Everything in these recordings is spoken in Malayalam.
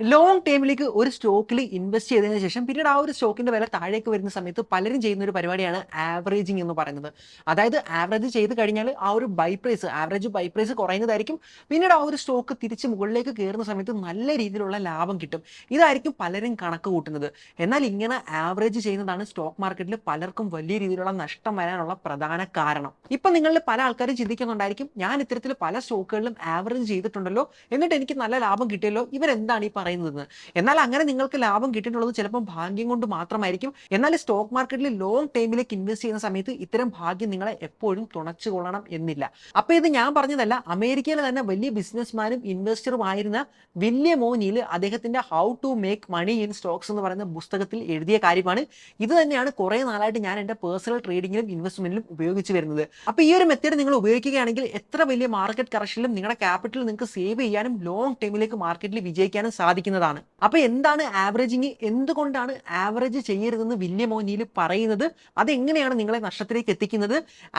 ലോങ് ടൈമിലേക്ക് ഒരു സ്റ്റോക്കിൽ ഇൻവെസ്റ്റ് ചെയ്തതിന് ശേഷം പിന്നീട് ആ ഒരു സ്റ്റോക്കിന്റെ വില താഴേക്ക് വരുന്ന സമയത്ത് പലരും ചെയ്യുന്ന ഒരു പരിപാടിയാണ് ആവറേജിങ് എന്ന് പറയുന്നത്. അതായത് ആവറേജ് ചെയ്ത് കഴിഞ്ഞാൽ ആ ഒരു buy price average buy price കുറയുന്നതായിരിക്കും. പിന്നീട് ആ ഒരു സ്റ്റോക്ക് തിരിച്ച് മുകളിലേക്ക് കയറുന്ന സമയത്ത് നല്ല രീതിയിലുള്ള ലാഭം കിട്ടും. ഇതായിരിക്കും പലരും കണക്ക് കൂട്ടുന്നത്. എന്നാൽ ഇങ്ങനെ ആവറേജ് ചെയ്യുന്നതാണ് സ്റ്റോക്ക് മാർക്കറ്റിൽ പലർക്കും വലിയ രീതിയിലുള്ള നഷ്ടം വരാനുള്ള പ്രധാന കാരണം. ഇപ്പൊ നിങ്ങളിൽ പല ആൾക്കാരും ചിന്തിക്കുന്നുണ്ടായിരിക്കും ഞാൻ ഇത്തരത്തിൽ പല സ്റ്റോക്കുകളിലും ആവറേജ് ചെയ്തിട്ടുണ്ടല്ലോ എന്നിട്ട് എനിക്ക് നല്ല ലാഭം കിട്ടിയല്ലോ ഇവരെന്താണ് ഈ പറയുന്നത് എന്നാൽ അങ്ങനെ നിങ്ങൾക്ക് ലാഭം കിട്ടിയിട്ടുള്ളത് ചിലപ്പോൾ ഭാഗ്യം കൊണ്ട് മാത്രമായിരിക്കും. എന്നാൽ സ്റ്റോക്ക് മാർക്കറ്റിൽ ലോങ് ടൈമിലേക്ക് ഇൻവെസ്റ്റ് ചെയ്യുന്ന സമയത്ത് ഇത്തരം ഭാഗ്യം നിങ്ങളെ എപ്പോഴും തുണച്ചു കൊള്ളണം എന്നില്ല. അപ്പൊ ഇത് ഞാൻ പറഞ്ഞതല്ല അമേരിക്കയിലെ തന്നെ വലിയ ബിസിനസ്മാനും ഇൻവെസ്റ്ററും ആയിരുന്ന വില്യം ഓനിയിൽ അദ്ദേഹത്തിന്റെ how to make money in stocks എന്ന് പറയുന്ന പുസ്തകത്തിൽ എഴുതിയ കാര്യമാണ്. ഇത് തന്നെയാണ് കുറെ നാളായിട്ട് ഞാൻ എന്റെ പേഴ്സണൽ ട്രേഡിങ്ങിലും ഇൻവെസ്റ്റ്മെന്റിലും ഉപയോഗിച്ച് വരുന്നത്. അപ്പൊ ഈ ഒരു മെത്തേഡ് നിങ്ങൾ ഉപയോഗിക്കുകയാണെങ്കിൽ എത്ര വലിയ മാർക്കറ്റ് കറക്ഷനിലും നിങ്ങളുടെ ക്യാപിറ്റൽ നിങ്ങൾക്ക് സേവ് ചെയ്യാനും ലോങ് ടൈമിലേക്ക് മാർക്കറ്റിൽ വിജയിക്കാനും സാധിക്കുന്നതാണ് അപ്പൊ എന്താണ് ആവറേജിങ്? എന്തുകൊണ്ടാണ് ആവറേജ് ചെയ്യരുതെന്ന് വില്യം മോനിയിൽ പറയുന്നത്? അതെങ്ങനെയാണ് നിങ്ങളെ നഷ്ടത്തിലേക്ക് എത്തിക്കുന്നത്?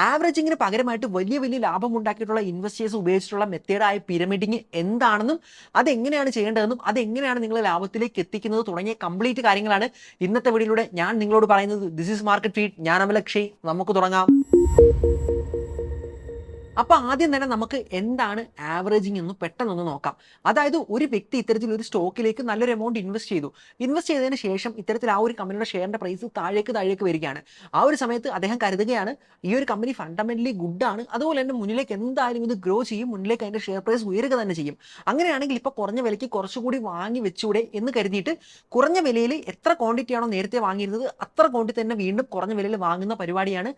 ആവറേജിങ്ങിന് പകരമായിട്ട് വലിയ വലിയ ലാഭം ഉണ്ടാക്കിയിട്ടുള്ള ഇൻവെസ്റ്റേഴ്സ് ഉപയോഗിച്ചിട്ടുള്ള മെത്തേഡായ പിരമിഡിങ് എന്താണെന്നും അതെങ്ങനെയാണ് ചെയ്യേണ്ടതെന്നും അതെങ്ങനെയാണ് നിങ്ങളെ ലാഭത്തിലേക്ക് എത്തിക്കുന്നത് തുടങ്ങിയ കംപ്ലീറ്റ് കാര്യങ്ങളാണ് ഇന്നത്തെ വീഡിയോയിലൂടെ ഞാൻ നിങ്ങളോട് പറയുന്നത്. ദിസ് ഈസ് മാർക്കറ്റ് ഫീഡ് ഞാൻ അമലക്ഷി നമുക്ക് തുടങ്ങാം. അപ്പൊ ആദ്യം തന്നെ നമുക്ക് എന്താണ് ആവറേജിങ് എന്ന് പെട്ടെന്നൊന്ന് നോക്കാം. അതായത് ഒരു വ്യക്തി ഇത്തരത്തിൽ ഒരു സ്റ്റോക്കിലേക്ക് നല്ലൊരു എമൗണ്ട് ഇൻവെസ്റ്റ് ചെയ്തു. ഇൻവെസ്റ്റ് ചെയ്തതിന് ശേഷം ഇത്തരത്തിൽ ആ ഒരു കമ്പനിയുടെ ഷെയറിന്റെ പ്രൈസ് താഴേക്ക് താഴേക്ക് വരികയാണ്. ആ ഒരു സമയത്ത് അദ്ദേഹം കരുതുകയാണ് ഈ ഒരു കമ്പനി ഫണ്ടമെന്റലി ഗുഡ് ആണ്. അതുപോലെ തന്നെ മുന്നിലേക്ക് എന്തായാലും ഇത് ഗ്രോ ചെയ്യും മുന്നിലേക്ക് അതിന്റെ ഷെയർ പ്രൈസ് ഉയരുക തന്നെ ചെയ്യും. അങ്ങനെയാണെങ്കിൽ ഇപ്പോൾ കുറഞ്ഞ വിലയ്ക്ക് കുറച്ചുകൂടി വാങ്ങി വെച്ചൂടെ എന്ന് കരുതിയിട്ട് കുറഞ്ഞ വിലയിൽ എത്ര ക്വാണ്ടിറ്റി ആണോ നേരത്തെ വാങ്ങിയിരുന്നത് അത്ര ക്വാണ്ടിറ്റി തന്നെ വീണ്ടും കുറഞ്ഞ വിലയിൽ വാങ്ങുന്ന പരിപാടിയാണ്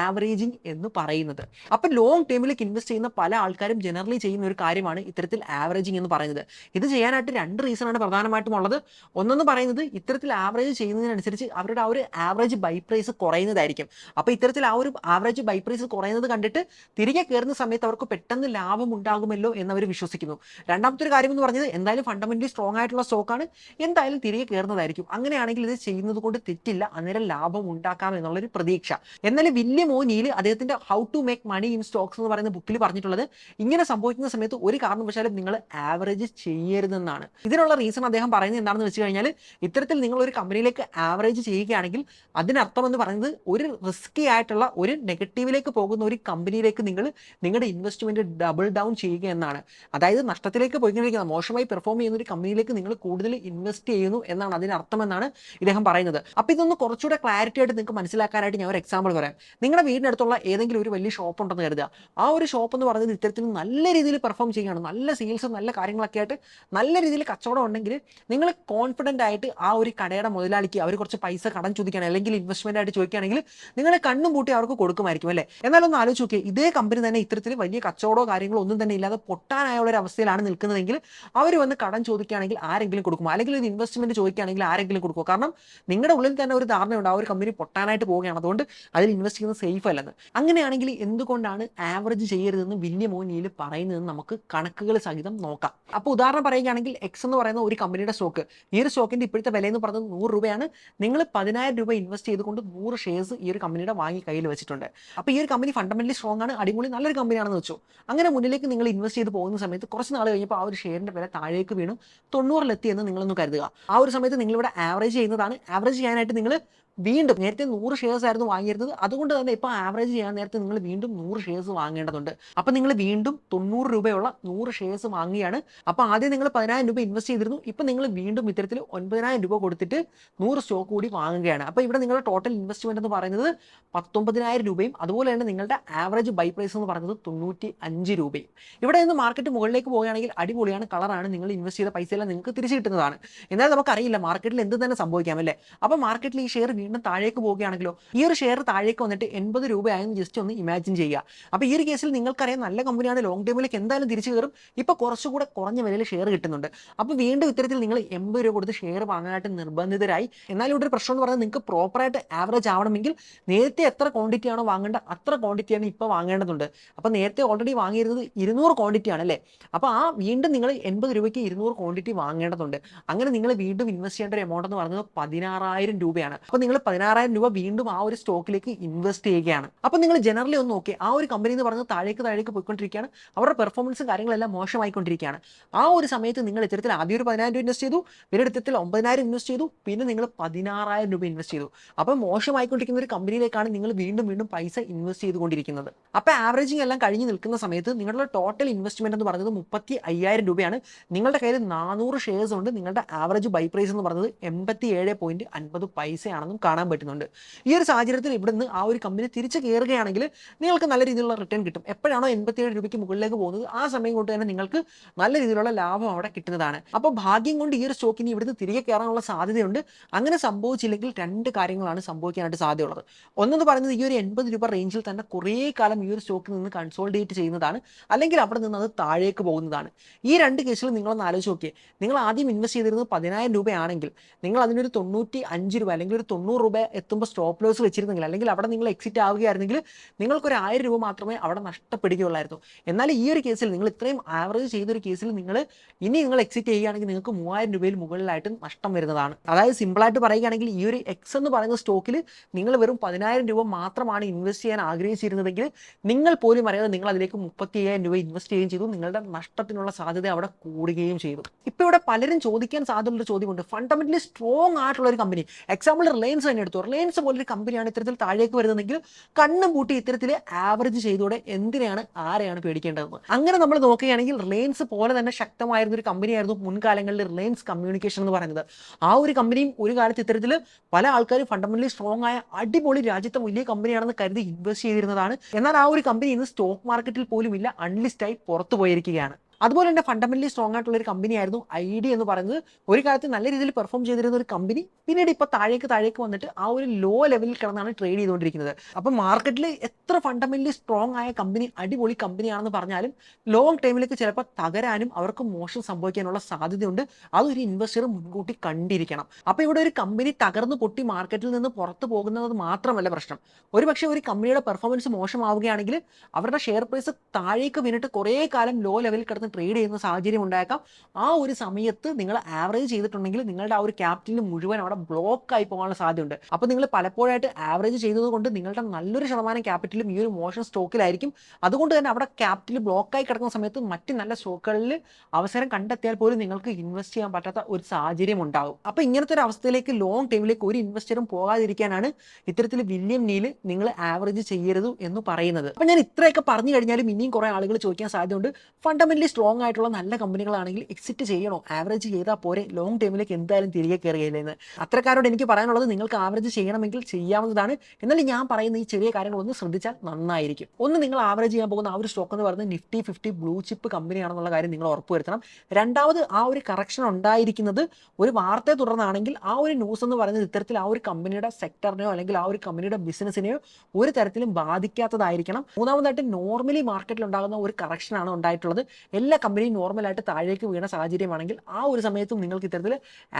ആവറേജിങ് എന്ന് പറയുന്നത്. അപ്പൊ ലോങ് ടൈമിലേക്ക് ഇൻവെസ്റ്റ് ചെയ്യുന്ന പല ആൾക്കാരും ജനറലി ചെയ്യുന്ന ഒരു കാര്യമാണ് ഇത്തരത്തിൽ ആവറേജിങ് എന്ന് പറയുന്നത്. ഇത് ചെയ്യാനായിട്ട് രണ്ട് റീസൺ ആണ് പ്രധാനമായിട്ടും ഉള്ളത്. ഒന്നെന്ന് പറയുന്നത് ഇത്തരത്തിൽ ആവറേജ് ചെയ്യുന്നതിനനുസരിച്ച് അവരുടെ ആ ഒരു ആവറേജ് ബൈ പ്രൈസ് കുറയുന്നതായിരിക്കും. അപ്പോൾ ഇത്തരത്തിൽ ആ ഒരു ആവറേജ് ബൈ പ്രൈസ് കുറയുന്നത് കണ്ടിട്ട് തിരികെ കയറുന്ന സമയത്ത് അവർക്ക് പെട്ടെന്ന് ലാഭം ഉണ്ടാകുമല്ലോ എന്ന് അവർ വിശ്വസിക്കുന്നു. രണ്ടാമത്തെ ഒരു കാര്യം എന്ന് പറഞ്ഞത് എന്തായാലും ഫണ്ടമെന്റലി സ്ട്രോങ് ആയിട്ടുള്ള സ്റ്റോക്കാണ് എന്തായാലും തിരികെ കയറുന്നതായിരിക്കും അങ്ങനെയാണെങ്കിൽ ഇത് ചെയ്യുന്നത് കൊണ്ട് തെറ്റില്ല. അന്നേരം ലാഭം ഉണ്ടാക്കാം എന്നുള്ളൊരു പ്രതീക്ഷ. എന്നാൽ വില്യം ഓനിയിൽ അദ്ദേഹത്തിന്റെ how to make money in stocks എന്ന് പറയുന്ന ബുക്കിൽ പറഞ്ഞിട്ടുള്ളത് ഇങ്ങനെ സംഭവിക്കുന്ന സമയത്ത് ഒരു കാരണവശാലും നിങ്ങൾ ആവറേജ് ചെയ്യരുതെന്നാണ്. ഇതിനുള്ള റീസൺ അദ്ദേഹം പറയുന്നത് എന്താണെന്ന് വെച്ച് കഴിഞ്ഞാൽ ഇത്തരത്തിൽ നിങ്ങൾ ഒരു കമ്പനിയിലേക്ക് ആവറേജ് ചെയ്യുകയാണെങ്കിൽ അതിനർത്ഥം എന്ന് പറയുന്നത് ഒരു റിസ്കി ആയിട്ടുള്ള ഒരു നെഗറ്റീവിലേക്ക് പോകുന്ന ഒരു കമ്പനിയിലേക്ക് നിങ്ങൾ നിങ്ങളുടെ ഇൻവെസ്റ്റ്മെന്റ് ഡബിൾ ഡൗൺ ചെയ്യുക എന്നാണ്. അതായത് നഷ്ടത്തിലേക്ക് പോയിക്കൊണ്ടിരിക്കുന്ന മോശമായി പെർഫോം ചെയ്യുന്ന ഒരു കമ്പനിയിലേക്ക് നിങ്ങൾ കൂടുതൽ ഇൻവെസ്റ്റ് ചെയ്യുന്നു എന്നാണ് അതിനർത്ഥം എന്നാണ് ഇദ്ദേഹം പറയുന്നത്. അപ്പോൾ ഇതൊന്ന് കുറച്ചുകൂടെ ക്ലാരിറ്റി ആയിട്ട് നിങ്ങൾക്ക് മനസ്സിലാക്കാനായിട്ട് ഞാൻ ഒരു എക്സാമ്പിൾ പറയാം. നിങ്ങളുടെ വീടിനടുത്തുള്ള ഏതെങ്കിലും ഒരു വലിയ ഷോപ്പ് ഉണ്ടെന്ന് കരുതുക. ആ ഒരു ഷോപ്പ് എന്ന് പറയുന്നത് ഇത്തരത്തിൽ നല്ല രീതിയിൽ പെർഫോം ചെയ്യുകയാണ്. നല്ല സെയിൽസ് നല്ല കാര്യങ്ങളൊക്കെ ആയിട്ട് നല്ല രീതിയിൽ കച്ചവടം ഉണ്ടെങ്കിൽ നിങ്ങൾ കോൺഫിഡന്റ് ആയിട്ട് ആ ഒരു കടയുടെ മുതലാളിക്ക് അവർ കുറച്ച് പൈസ കടം ചോദിക്കുകയാണ് അല്ലെങ്കിൽ ഇൻവെസ്റ്റ്മെന്റ് ആയിട്ട് ചോദിക്കുകയാണെങ്കിൽ നിങ്ങൾ കണ്ണും പൂട്ടി അവർക്ക് കൊടുക്കുമായിരിക്കും അല്ലേ? എന്നാലൊന്ന് ആലോചിച്ച് നോക്കിയേ ഇതേ കമ്പനി തന്നെ ഇത്തരത്തിൽ വലിയ കച്ചവടമോ കാര്യങ്ങളോ ഒന്നും തന്നെ ഇല്ലാതെ പൊട്ടാനായുള്ള ഒരു അവസ്ഥയിലാണ് നിൽക്കുന്നതെങ്കിൽ അവർ വന്ന് കടം ചോദിക്കുകയാണെങ്കിൽ ആരെങ്കിലും കൊടുക്കും അല്ലെങ്കിൽ ഒരു ഇൻവെസ്റ്റ്മെന്റ് ചോദിക്കുകയാണെങ്കിൽ ആരെങ്കിലും കൊടുക്കും കാരണം നിങ്ങളുടെ ഉള്ളിൽ തന്നെ ഒരു ധാരണയുണ്ട് ആ ഒരു കമ്പനി പൊട്ടാനായിട്ട് പോവുകയാണ്. അതുകൊണ്ട് അതിൽ ഇൻവെസ്റ്റ് ചെയ്യുന്നത് സേഫ് അല്ലെന്ന്. അങ്ങനെയാണെങ്കിൽ എന്തുകൊണ്ടാണ് ആവറേജ് ചെയ്യരുതെന്ന് വില്യം ഓനിയിൽ പറയുന്നതെന്ന് നമുക്ക് കണക്കുകൾ സഹിതം നോക്കാം. അപ്പോൾ ഉദാഹരണം പറയുകയാണെങ്കിൽ എക്സ് എന്ന് പറയുന്ന ഒരു കമ്പനിയുടെ സ്റ്റോക്ക് ഈ ഒരു സ്റ്റോക്കിന്റെ ഇപ്പോഴത്തെ വില എന്ന് പറയുന്നത് നൂറ് രൂപയാണ്. നിങ്ങൾ പതിനായിരം രൂപ ഇൻവെസ്റ്റ് ചെയ്തുകൊണ്ട് നൂറ് ഷെയർസ് ഈ ഒരു കമ്പനിയുടെ വാങ്ങി കയ്യിൽ വെച്ചിട്ടുണ്ട്. അപ്പോൾ ഈ ഒരു കമ്പനി ഫണ്ടമെന്റലി സ്ട്രോങ് ആണ് അടിപൊളി നല്ലൊരു കമ്പനിയാണെന്ന് വെച്ചു. അങ്ങനെ മുന്നിലേക്ക് നിങ്ങൾ ഇൻവെസ്റ്റ് ചെയ്ത് പോകുന്ന സമയത്ത് കുറച്ച് നാൾ കഴിഞ്ഞപ്പോൾ ആ ഒരു ഷെയറിന്റെ വില താഴേക്ക് വീണു. തൊണ്ണൂറിലെത്തി എന്ന് നിങ്ങളൊന്ന് കരുതുക. ആ ഒരു സമയത്ത് നിങ്ങളിവിടെ ആവറേജ് ചെയ്യുന്നതാണ്. ആവറേജ് ചെയ്യാനായിട്ട് നിങ്ങൾ വീണ്ടും നേരത്തെ നൂറ് ഷെയർസ് ആയിരുന്നു വാങ്ങിയിരുന്നത്. അതുകൊണ്ട് തന്നെ ഇപ്പോൾ ആവറേജ് ചെയ്യാൻ നേരത്തെ നിങ്ങൾ വീണ്ടും നൂറ് ഷെയർസ് വാങ്ങേണ്ടതുണ്ട്. അപ്പോൾ നിങ്ങൾ വീണ്ടും തൊണ്ണൂറ് രൂപയുള്ള നൂറ് ഷെയർസ് വാങ്ങിയാണ്. അപ്പോൾ ആദ്യം നിങ്ങൾ പതിനായിരം രൂപ ഇൻവെസ്റ്റ് ചെയ്തിരുന്നു. ഇപ്പോൾ നിങ്ങൾ വീണ്ടും ഇത്തരത്തിൽ ഒൻപതിനായിരം രൂപ കൊടുത്തിട്ട് നൂറ് സ്റ്റോക്ക് കൂടി വാങ്ങുകയാണ്. അപ്പോൾ ഇവിടെ നിങ്ങളുടെ ടോട്ടൽ ഇൻവെസ്റ്റ്മെന്റ് എന്ന് പറയുന്നത് പത്തൊമ്പതിനായിരം രൂപയും അതുപോലെ തന്നെ നിങ്ങളുടെ ആവറേജ് ബൈ പ്രൈസ് എന്ന് പറയുന്നത് തൊണ്ണൂറ്റി അഞ്ച് രൂപയും. ഇവിടെ നിന്ന് മാർക്കറ്റ് മുകളിലേക്ക് പോവുകയാണെങ്കിൽ അടിപൊളിയാണ് കളറാണ് നിങ്ങൾ ഇൻവെസ്റ്റ് ചെയ്ത പൈസ എല്ലാം നിങ്ങൾക്ക് തിരിച്ചു കിട്ടുന്നതാണ്. എന്നാൽ നമുക്കറിയില്ല മാർക്കറ്റിൽ എന്ത് തന്നെ സംഭവിക്കാം അല്ലേ? അപ്പോൾ മാർക്കറ്റിൽ ഈ ഷെയർ വീണ്ടും താഴേക്ക് പോവുകയാണെങ്കിലോ ഈ ഒരു ഷെയർ താഴേക്ക് വന്നിട്ട് എൺപത് രൂപയായെന്ന് ജസ്റ്റ് ഒന്ന് ഇമാജിൻ ചെയ്യുക. അപ്പോൾ ഈ ഒരു കേസിൽ നിങ്ങൾക്കറിയാം നല്ല കമ്പനിയാണ് ലോങ് ടൈമിലേക്ക് എന്തായാലും തിരിച്ചു കയറും. ഇപ്പോൾ കുറച്ചുകൂടെ കുറഞ്ഞ വിലയിൽ ഷെയർ കിട്ടുന്നുണ്ട്. അപ്പോൾ വീണ്ടും ഇത്തരത്തിൽ നിങ്ങൾ എൺപത് രൂപ കൊടുത്ത് ഷെയർ വാങ്ങാനായിട്ട് നിർബന്ധിതരായി. എന്നാൽ ഇവിടെ ഒരു പ്രശ്നം എന്ന് പറഞ്ഞാൽ നിങ്ങൾക്ക് പ്രോപ്പറായിട്ട് ആവറേജ് ആവണമെങ്കിൽ നേരത്തെ എത്ര ക്വാണ്ടിറ്റി ആണോ വാങ്ങേണ്ട അത്ര ക്വാണ്ടിറ്റി ആണ് ഇപ്പോൾ വാങ്ങേണ്ടതുണ്ട്. അപ്പോൾ നേരത്തെ ഓൾറെഡി വാങ്ങിയിരുന്നത് ഇരുന്നൂറ് ക്വാണ്ടിറ്റി ആണ് അല്ലേ? അപ്പോൾ ആ വീണ്ടും നിങ്ങൾ എൺപത് രൂപയ്ക്ക് ഇരുന്നൂറ് ക്വാണ്ടിറ്റി വാങ്ങേണ്ടതുണ്ട്. അങ്ങനെ നിങ്ങൾ വീണ്ടും ഇൻവെസ്റ്റ് ചെയ്യേണ്ട ഒരു എമൗണ്ട് എന്ന് പറയുന്നത് പതിനാറായിരം രൂപയാണ്. അപ്പോൾ നിങ്ങൾ നിങ്ങൾ പതിനാറായിരം രൂപ വീണ്ടും ആ ഒരു സ്റ്റോക്കിലേക്ക് ഇൻവെസ്റ്റ് ചെയ്യുകയാണ്. അപ്പോൾ നിങ്ങൾ ജനറലി ഒന്ന് നോക്കി ആ ഒരു കമ്പനി എന്ന് പറയുന്നത് താഴേക്ക് താഴേക്ക് പോയിക്കൊണ്ടിരിക്കുകയാണ്. അവരുടെ പെർഫോമൻസും കാര്യങ്ങളെല്ലാം മോശമായിക്കൊണ്ടിരിക്കുകയാണ്. ആ ഒരു സമയത്ത് നിങ്ങൾ ഇത്തരത്തിൽ ആദ്യം ഒരു പതിനായിരം രൂപ ഇൻവെസ്റ്റ് ചെയ്തു പിന്നീട് ഇത്തരത്തിൽ ഒമ്പതിനായിരം ഇൻവെസ്റ്റ് ചെയ്തു പിന്നെ നിങ്ങൾ പതിനാറായിരം രൂപ ഇൻവെസ്റ്റ് ചെയ്തു. അപ്പോൾ മോശമായിക്കൊണ്ടിരിക്കുന്ന ഒരു കമ്പനിയിലേക്കാണ് നിങ്ങൾ വീണ്ടും വീണ്ടും പൈസ ഇൻവെസ്റ്റ് ചെയ്തുകൊണ്ടിരിക്കുന്നത്. അപ്പോൾ ആവറേജിങ് എല്ലാം കഴിഞ്ഞ് നിൽക്കുന്ന സമയത്ത് നിങ്ങളുടെ ടോട്ടൽ ഇൻവെസ്റ്റ്മെന്റ് എന്ന് പറയുന്നത് മുപ്പത്തി അയ്യായിരം രൂപയാണ്. നിങ്ങളുടെ കയ്യിൽ നാനൂറ് ഷെയർസ് ഉണ്ട്. നിങ്ങളുടെ ആവറേജ് ബൈ പ്രൈസ് എന്ന് പറയുന്നത് എൺപത്തി ഏഴ് പോയിന്റ് അൻപത് പൈസയാണെന്നും കാണാൻ പറ്റുന്നുണ്ട്. ഈ ഒരു സാഹചര്യത്തിൽ ഇവിടുന്ന് ആ ഒരു കമ്പനി തിരിച്ച് കയറുകയാണെങ്കിൽ നിങ്ങൾക്ക് നല്ല രീതിയിലുള്ള റിട്ടേൺ കിട്ടും. എപ്പോഴാണോ എൺപത്തിയേഴ് രൂപയ്ക്ക് മുകളിലേക്ക് പോകുന്നത് ആ സമയം കൊണ്ട് തന്നെ നിങ്ങൾക്ക് നല്ല രീതിയിലുള്ള ലാഭം അവിടെ കിട്ടുന്നതാണ്. അപ്പോൾ ഭാഗ്യം കൊണ്ട് ഈ ഒരു സ്റ്റോക്കിന് ഇവിടുന്ന് തിരികെ കയറാനുള്ള സാധ്യതയുണ്ട്. അങ്ങനെ സംഭവിച്ചില്ലെങ്കിൽ രണ്ട് കാര്യങ്ങളാണ് സംഭവിക്കാനായിട്ട് സാധ്യതയുള്ളത്. ഒന്നെന്ന് പറയുന്നത് ഈ ഒരു എൺപത് രൂപ റേഞ്ചിൽ തന്നെ കുറേ കാലം ഈ ഒരു സ്റ്റോക്കിൽ നിന്ന് കൺസോൾഡേറ്റ് ചെയ്യുന്നതാണ്. അല്ലെങ്കിൽ അവിടെ നിന്ന് അത് താഴേക്ക് പോകുന്നതാണ്. ഈ രണ്ട് കേസിൽ നിങ്ങളൊന്ന് ആലോചിച്ച് നോക്കിയേ. നിങ്ങൾ ആദ്യം ഇൻവെസ്റ്റ് ചെയ്തിരുന്നത് പതിനായിരം രൂപയാണെങ്കിൽ നിങ്ങൾ അതിനൊരു തൊണ്ണൂറ്റി അഞ്ച് രൂപ അല്ലെങ്കിൽ ഒരു തൊണ്ണൂറ് രൂപ എത്തുമ്പോൾ സ്റ്റോപ്പ് ലോസ് വെച്ചിരുന്നെങ്കിൽ അല്ലെങ്കിൽ അവിടെ നിങ്ങൾ എക്സിറ്റ് ആവുകയായിരുന്നെങ്കിൽ നിങ്ങൾക്ക് ഒരു ആയിരം രൂപ മാത്രമേ അവിടെ നഷ്ടപ്പെടുകയുള്ളായിരുന്നു. എന്നാൽ ഈ ഒരു കേസിൽ നിങ്ങൾ ഇത്രയും ആവറേജ് ചെയ്തൊരു കേസിൽ നിങ്ങൾ ഇനി നിങ്ങൾ എക്സിറ്റ് ചെയ്യുകയാണെങ്കിൽ നിങ്ങൾക്ക് മൂവായിരം രൂപയിൽ മുകളിലായിട്ട് നഷ്ടം വരുന്നതാണ്. അതായത് സിമ്പിളായിട്ട് പറയുകയാണെങ്കിൽ ഈ ഒരു എക്സ് എന്ന് പറയുന്ന സ്റ്റോക്കിൽ നിങ്ങൾ വെറും പതിനായിരം രൂപ മാത്രമാണ് ഇൻവെസ്റ്റ് ചെയ്യാൻ ആഗ്രഹിച്ചിരുന്നതെങ്കിൽ നിങ്ങൾ പോലും അറിയാതെ നിങ്ങൾ അതിലേക്ക് മുപ്പത്തി അയ്യായിരം രൂപ ഇൻവെസ്റ്റ് ചെയ്യുകയും ചെയ്തു. നിങ്ങളുടെ നഷ്ടത്തിനുള്ള സാധ്യത അവിടെ കൂടുകയും ചെയ്തു. ഇപ്പോൾ ഇവിടെ പലരും ചോദിക്കാൻ സാധ്യതയുള്ള ചോദ്യമുണ്ട്. ഫണ്ടമെന്റലി സ്ട്രോങ് ആയിട്ടുള്ള ഒരു കമ്പനി എക്സാമ്പിൾ റിലയൻസ് തന്നെ എടുത്തു. റിലയൻസ് പോലൊരു കമ്പനിയാണ് ഇത്തരത്തിൽ താഴേക്ക് വരുന്നതെങ്കിൽ കണ്ണും പൂട്ടി ഇത്തരത്തിൽ ആവറേജ് ചെയ്തോടെ എന്തിനാണ് ആരെയാണ് പേടിക്കേണ്ടതെന്ന്. അങ്ങനെ നമ്മൾ നോക്കുകയാണെങ്കിൽ റിലയൻസ് പോലെ തന്നെ ശക്തമായിരുന്ന ഒരു കമ്പനിയായിരുന്നു മുൻകാലങ്ങളിൽ റിലയൻസ് കമ്മ്യൂണിക്കേഷൻ എന്ന് പറയുന്നത്. ആ ഒരു കമ്പനിയും ഒരു കാലത്ത് ഇത്തരത്തിൽ പല ആൾക്കാരും ഫണ്ടമെന്റലി സ്ട്രോങ് ആയ അടിപൊളി രാജ്യത്തെ വലിയ കമ്പനിയാണെന്ന് കരുതി ഇൻവെസ്റ്റ് ചെയ്തിരുന്നതാണ്. എന്നാൽ ആ ഒരു കമ്പനി ഇന്ന് സ്റ്റോക്ക് മാർക്കറ്റിൽ പോലും ഇല്ല അൺലിസ്റ്റായി പുറത്തു പോയിരിക്കുകയാണ് അതുപോലെ തന്നെ ഫണ്ടമെന്റലി സ്ട്രോങ് ആയിട്ടുള്ള ഒരു കമ്പനി ആയിരുന്നു ഐ ഡി എന്ന് പറയുന്നത്. ഒരു കാലത്ത് നല്ല രീതിയിൽ പെർഫോം ചെയ്തിരുന്ന ഒരു കമ്പനി പിന്നീട് ഇപ്പോൾ താഴേക്ക് താഴേക്ക് വന്നിട്ട് ആ ഒരു ലോ ലെവലിൽ കിടന്നാണ് ട്രേഡ് ചെയ്തുകൊണ്ടിരിക്കുന്നത്. അപ്പം മാർക്കറ്റിൽ എത്ര ഫണ്ടമെന്റലി സ്ട്രോങ് ആയ കമ്പനി അടിപൊളി കമ്പനിയാണെന്ന് പറഞ്ഞാലും ലോങ് ടൈമിലേക്ക് ചിലപ്പോൾ തകരാനും അവർക്ക് മോശം സംഭവിക്കാനുള്ള സാധ്യതയുണ്ട്. അതൊരു ഇൻവെസ്റ്റർ മുൻകൂട്ടി കണ്ടിരിക്കണം. അപ്പോൾ ഇവിടെ ഒരു കമ്പനി തകർന്നു പൊട്ടി മാർക്കറ്റിൽ നിന്ന് പുറത്തു പോകുന്നത് മാത്രമല്ല പ്രശ്നം. ഒരുപക്ഷെ ഒരു കമ്പനിയുടെ പെർഫോമൻസ് മോശമാവുകയാണെങ്കിൽ അവരുടെ ഷെയർ പ്രൈസ് താഴേക്ക് വീണിട്ട് കുറേ കാലം ലോ ലെവലിൽ കിടന്ന് ട്രേഡ് ചെയ്യുന്ന സാഹചര്യം ഉണ്ടായേക്കാം. ആ ഒരു സമയത്ത് നിങ്ങൾ ആവറേജ് ചെയ്തിട്ടുണ്ടെങ്കിൽ നിങ്ങളുടെ ആ ഒരു ക്യാപിറ്റൽ മുഴുവൻ അവിടെ ബ്ലോക്ക് ആയി പോകാനുള്ള സാധ്യതയുണ്ട്. അപ്പോൾ നിങ്ങൾ പലപ്പോഴായിട്ട് ആവറേജ് ചെയ്തത് കൊണ്ട് നിങ്ങളുടെ നല്ലൊരു ശതമാനം ക്യാപിറ്റലും ഈ ഒരു മോഷൻ സ്റ്റോക്കിലായിരിക്കും അതുകൊണ്ട് തന്നെ അവിടെ ക്യാപിറ്റൽ ബ്ലോക്ക് ആയി കിടക്കുന്ന സമയത്ത് മറ്റ് നല്ല സ്റ്റോക്കുകളിൽ അവസരം കണ്ടെത്തിയാൽ പോലും നിങ്ങൾക്ക് ഇൻവെസ്റ്റ് ചെയ്യാൻ പറ്റാത്ത ഒരു സാഹചര്യം ഉണ്ടാകും. അപ്പോൾ ഇങ്ങനത്തെ ഒരു അവസ്ഥയിലേക്ക് ലോങ് ടൈമിലേക്ക് ഒരു ഇൻവെസ്റ്ററും പോകാതിരിക്കാനാണ് ഇത്തരത്തിൽ വില്യം നീൽ നിങ്ങൾ ആവറേജ് ചെയ്യരുത് എന്ന് പറയുന്നത്. അപ്പോൾ ഞാൻ ഇത്രയൊക്കെ പറഞ്ഞു കഴിഞ്ഞാലും ഇനിയും കുറേ ആളുകൾ ചോദിക്കാൻ സാധ്യതയുണ്ട്. ഫണ്ടമെന്റലി സ്ട്രോങ് ആയിട്ടുള്ള നല്ല കമ്പനികളാണെങ്കിൽ എക്സിറ്റ് ചെയ്യണോ? ആവറേജ് ചെയ്താൽ പോരെ. ലോങ് ടൈമിലേക്ക് എന്തായാലും തിരികെ കയറുകയില്ല എന്ന് അത്രക്കാരോട് എനിക്ക് പറയാനുള്ളത് നിങ്ങൾക്ക് ആവറേജ് ചെയ്യണമെങ്കിൽ ചെയ്യാവുന്നതാണ്. എന്നാൽ ഞാൻ പറയുന്ന ഈ ചെറിയ കാര്യങ്ങൾ ഒന്ന് ശ്രദ്ധിച്ചാൽ നന്നായിരിക്കും. ഒന്ന് നിങ്ങൾ ആവറേജ് ചെയ്യാൻ പോകുന്ന ആ ഒരു സ്റ്റോക്ക് എന്ന് പറയുന്നത് നിഫ്റ്റി ഫിഫ്റ്റി ബ്ലൂ ചിപ്പ് കമ്പനിയാണെന്നുള്ള കാര്യം നിങ്ങൾ ഉറപ്പുവരുത്തണം. രണ്ടാമത് ആ ഒരു കറക്ഷൻ ഉണ്ടായിരിക്കുന്നത് ഒരു വാർത്തയെ തുടർന്നാണെങ്കിൽ ആ ഒരു ന്യൂസ് എന്ന് പറയുന്നത് ഇത്തരത്തിൽ ആ ഒരു കമ്പനിയുടെ സെക്ടറിനെയോ അല്ലെങ്കിൽ ആ ഒരു കമ്പനിയുടെ ബിസിനസ്സിനെയോ ഒരു തരത്തിലും ബാധിക്കാത്തതായിരിക്കണം. മൂന്നാമതായിട്ട് നോർമലി മാർക്കറ്റിൽ ഉണ്ടാകുന്ന ഒരു കറക്ഷനാണ് ഉണ്ടായിട്ടുള്ളത്. എല്ലാ കമ്പനിയും നോർമലായിട്ട് താഴേക്ക് വീണ സാഹചര്യമാണെങ്കിൽ ആ ഒരു സമയത്തും നിങ്ങൾക്ക് ഇത്തരത്തിൽ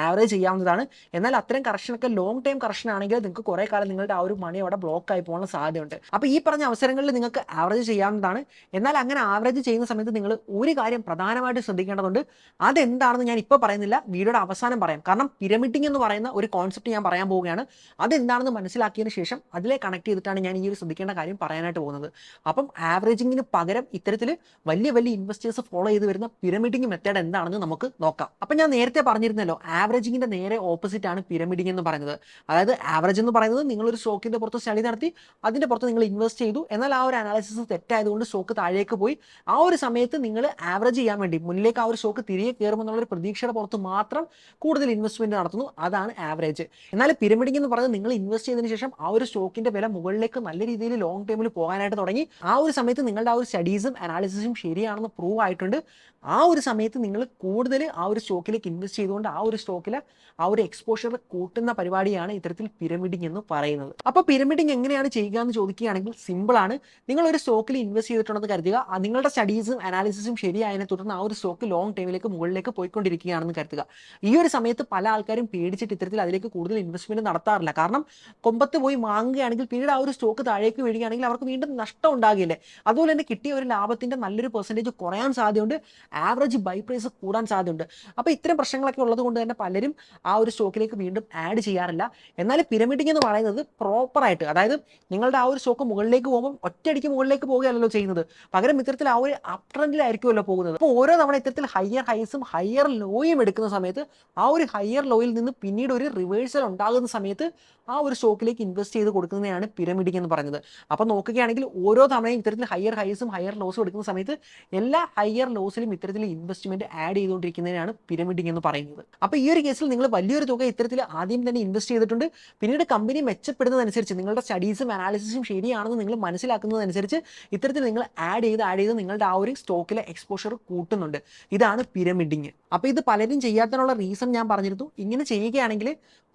ആവറേജ് ചെയ്യാവുന്നതാണ്. എന്നാൽ അത്തരം കറക്ഷനൊക്കെ ലോങ് ടൈം കറക്ഷൻ ആണെങ്കിൽ നിങ്ങൾക്ക് കുറേ കാലം നിങ്ങളുടെ ആ ഒരു മണി അവിടെ ബ്ലോക്ക് ആയി പോകാനുള്ള സാധ്യതയുണ്ട്. അപ്പോൾ ഈ പറഞ്ഞ അവസരങ്ങളിൽ നിങ്ങൾക്ക് ആവറേജ് ചെയ്യാവുന്നതാണ്. എന്നാൽ അങ്ങനെ ആവറേജ് ചെയ്യുന്ന സമയത്ത് നിങ്ങൾ ഒരു കാര്യം പ്രധാനമായിട്ട് ശ്രദ്ധിക്കേണ്ടതുണ്ട്. അതെന്താണെന്ന് ഞാൻ ഇപ്പോൾ പറയുന്നില്ല വീഡിയോയുടെ അവസാനം പറയാം. കാരണം പിരമിഡിംഗ് എന്ന് പറയുന്ന ഒരു കോൺസെപ്റ്റ് ഞാൻ പറയാൻ പോവുകയാണ്. അതെന്താണെന്ന് മനസ്സിലാക്കിയതിന് ശേഷം അതിലെ കണക്ട് ചെയ്തിട്ടാണ് ഞാൻ ഈ ഒരു ശ്രദ്ധിക്കേണ്ട കാര്യം പറയാനായിട്ട് പോകുന്നത്. അപ്പം ആവറേജിങ്ങിന് പകരം ഇത്തരത്തിൽ വലിയ വലിയ ഇൻവെസ്റ്റേഴ്സ് ഫോളോ ചെയ്ത് വരുന്ന പിരമിഡിങ് മെത്തേഡ് എന്താണെന്ന് നമുക്ക് നോക്കാം. അപ്പം ഞാൻ നേരത്തെ പറഞ്ഞിരുന്നല്ലോ ആവറേജിങ്ങിന്റെ നേരെ ഓപ്പോസിറ്റ് ആണ് പിരമിഡിങ് എന്ന് പറയുന്നത്. അതായത് ആവറേജ് എന്ന് പറയുന്നത് നിങ്ങളൊരു സ്റ്റോക്കിന്റെ പുറത്ത് സ്റ്റഡി നടത്തി അതിന്റെ പുറത്ത് നിങ്ങൾ ഇൻവെസ്റ്റ് ചെയ്തു. എന്നാൽ ആ ഒരു അനാലിസിസ് തെറ്റായതുകൊണ്ട് സ്റ്റോക്ക് താഴേക്ക് പോയി. ആ ഒരു സമയത്ത് നിങ്ങൾ ആവറേജ് ചെയ്യാൻ വേണ്ടി മുന്നിലേക്ക് ആ ഒരു സ്റ്റോക്ക് തിരികെ കയറുമെന്നുള്ള ഒരു പ്രതീക്ഷയുടെ പുറത്ത് മാത്രം കൂടുതൽ ഇൻവെസ്റ്റ്മെന്റ് നടത്തുന്നു. അതാണ് ആവറേജ് എന്നാൽ പിരമിഡിങ് എന്ന് പറയുന്നത് നിങ്ങൾ ഇൻവെസ്റ്റ് ചെയ്തതിന് ശേഷം ആ ഒരു സ്റ്റോക്കിന്റെ വില മുകളിലേക്ക് നല്ല രീതിയിൽ ലോങ് ടൈമിൽ പോകാനായിട്ട് തുടങ്ങി. ആ ഒരു സമയത്ത് നിങ്ങളുടെ ആ ഒരു സ്റ്റഡീസും അനാലിസിസും ശരിയാണെന്ന് പ്രൂവ് ആയിട്ടുണ്ട്. പറഞ്ഞിട്ടുണ്ട് ആ ഒരു സമയത്ത് നിങ്ങൾ കൂടുതൽ ആ ഒരു സ്റ്റോക്കിലേക്ക് ഇൻവെസ്റ്റ് ചെയ്തുകൊണ്ട് ആ ഒരു സ്റ്റോക്കിൽ ആ ഒരു എക്സ്പോഷർ കൂട്ടുന്ന പരിപാടിയാണ് ഇത്തരത്തിൽ പിരമിഡിങ് എന്ന് പറയുന്നത്. അപ്പോൾ പിരമിഡിങ് എങ്ങനെയാണ് ചെയ്യുക എന്ന് ചോദിക്കുകയാണെങ്കിൽ സിമ്പിൾ ആണ്. നിങ്ങൾ ഒരു സ്റ്റോക്കിൽ ഇൻവെസ്റ്റ് ചെയ്തിട്ടുണ്ടെന്ന് കരുതുക. നിങ്ങളുടെ സ്റ്റഡീസും അനാലിസിസും ശരിയായതിനെ തുടർന്ന് ആ ഒരു സ്റ്റോക്ക് ലോങ് ടൈമിലേക്ക് മുകളിലേക്ക് പോയിക്കൊണ്ടിരിക്കുകയാണെന്ന് കരുതുക. ഈ ഒരു സമയത്ത് പല ആൾക്കാരും പേടിച്ചിട്ട് ഇത്തരത്തിൽ അതിലേക്ക് കൂടുതൽ ഇൻവെസ്റ്റ്മെന്റ് നടത്താറില്ല. കാരണം കൊമ്പത്ത് പോയി വാങ്ങുകയാണെങ്കിൽ പിന്നീട് ആ ഒരു സ്റ്റോക്ക് താഴേക്ക് വീഴുകയാണെങ്കിൽ അവർക്ക് വീണ്ടും നഷ്ടം ഉണ്ടാകില്ലേ? അതുപോലെ തന്നെ കിട്ടിയ ഒരു ലാഭത്തിന്റെ നല്ലൊരു പെർസെന്റേജ് കുറയാൻ സാധ്യത സാധ്യതയുണ്ട്. ആവറേജ് ബൈ പ്രൈസ് കൂടാൻ സാധ്യതയുണ്ട്. അപ്പോൾ ഇത്തരം പ്രശ്നങ്ങളൊക്കെ ഉള്ളത് കൊണ്ട് തന്നെ പലരും ആ ഒരു സ്റ്റോക്കിലേക്ക് വീണ്ടും ആഡ് ചെയ്യാറില്ല. എന്നാൽ പിരമിഡിങ് എന്ന് പറയുന്നത് പ്രോപ്പറായിട്ട് അതായത് നിങ്ങളുടെ ആ ഒരു സ്റ്റോക്ക് മുകളിലേക്ക് പോകുമ്പോൾ ഒറ്റയടിക്ക് മുകളിലേക്ക് പോവുകയല്ലല്ലോ ചെയ്യുന്നത്. പകരം ഇത്തരത്തിൽ ആ ഒരു അപ് ട്രെൻഡിലായിരിക്കുമല്ലോ പോകുന്നത്. അപ്പോൾ ഓരോ തവണ ഇത്തരത്തിൽ ഹയർ ഹൈസും ഹയർ ലോയും എടുക്കുന്ന സമയത്ത് ആ ഒരു ഹയർ ലോയിൽ നിന്ന് പിന്നീട് ഒരു റിവേഴ്സൽ ഉണ്ടാകുന്ന സമയത്ത് ആ ഒരു സ്റ്റോക്കിലേക്ക് ഇൻവെസ്റ്റ് ചെയ്ത് കൊടുക്കുന്നതാണ് പിരമിഡിങ് എന്ന് പറയുന്നത്. അപ്പോൾ നോക്കുകയാണെങ്കിൽ ഓരോ തവണയും ഇത്തരത്തിൽ ഹയർ ഹൈസും ഹയർ ലോസും എടുക്കുന്ന സമയത്ത് എല്ലാ ഹയർ ലോസിലും ഇത്തരത്തിൽ ഇൻവെസ്റ്റ്മെന്റ് ആഡ് ചെയ്തുകൊണ്ടിരിക്കുന്നതിനാണ് പിരമിഡിംഗ് എന്ന് പറയുന്നത്. അപ്പോൾ ഈ ഒരു കേസിൽ നിങ്ങൾ വലിയൊരു തുക ഇത്തരത്തിൽ ആദ്യം തന്നെ ഇൻവെസ്റ്റ് ചെയ്തിട്ടുണ്ട്. പിന്നീട് കമ്പനി മെച്ചപ്പെടുന്നതനുസരിച്ച് നിങ്ങളുടെ സ്റ്റഡീസും അനാലിസിസും ശരിയാണെന്ന് നിങ്ങൾ മനസ്സിലാക്കുന്നതനുസരിച്ച് ഇത്തരത്തിൽ നിങ്ങൾ ആഡ് ചെയ്ത് ആഡ് ചെയ്ത് നിങ്ങളുടെ ആ ഒരു സ്റ്റോക്കിലെ എക്സ്പോഷർ കൂട്ടുന്നുണ്ട്. ഇതാണ് പിരമിഡിങ് അപ്പോൾ ഇത് പലരും ചെയ്യാത്തതിനുള്ള റീസൺ ഞാൻ പറഞ്ഞിരുന്നു. ഇങ്ങനെ ചെയ്യുകയാണെങ്കിൽ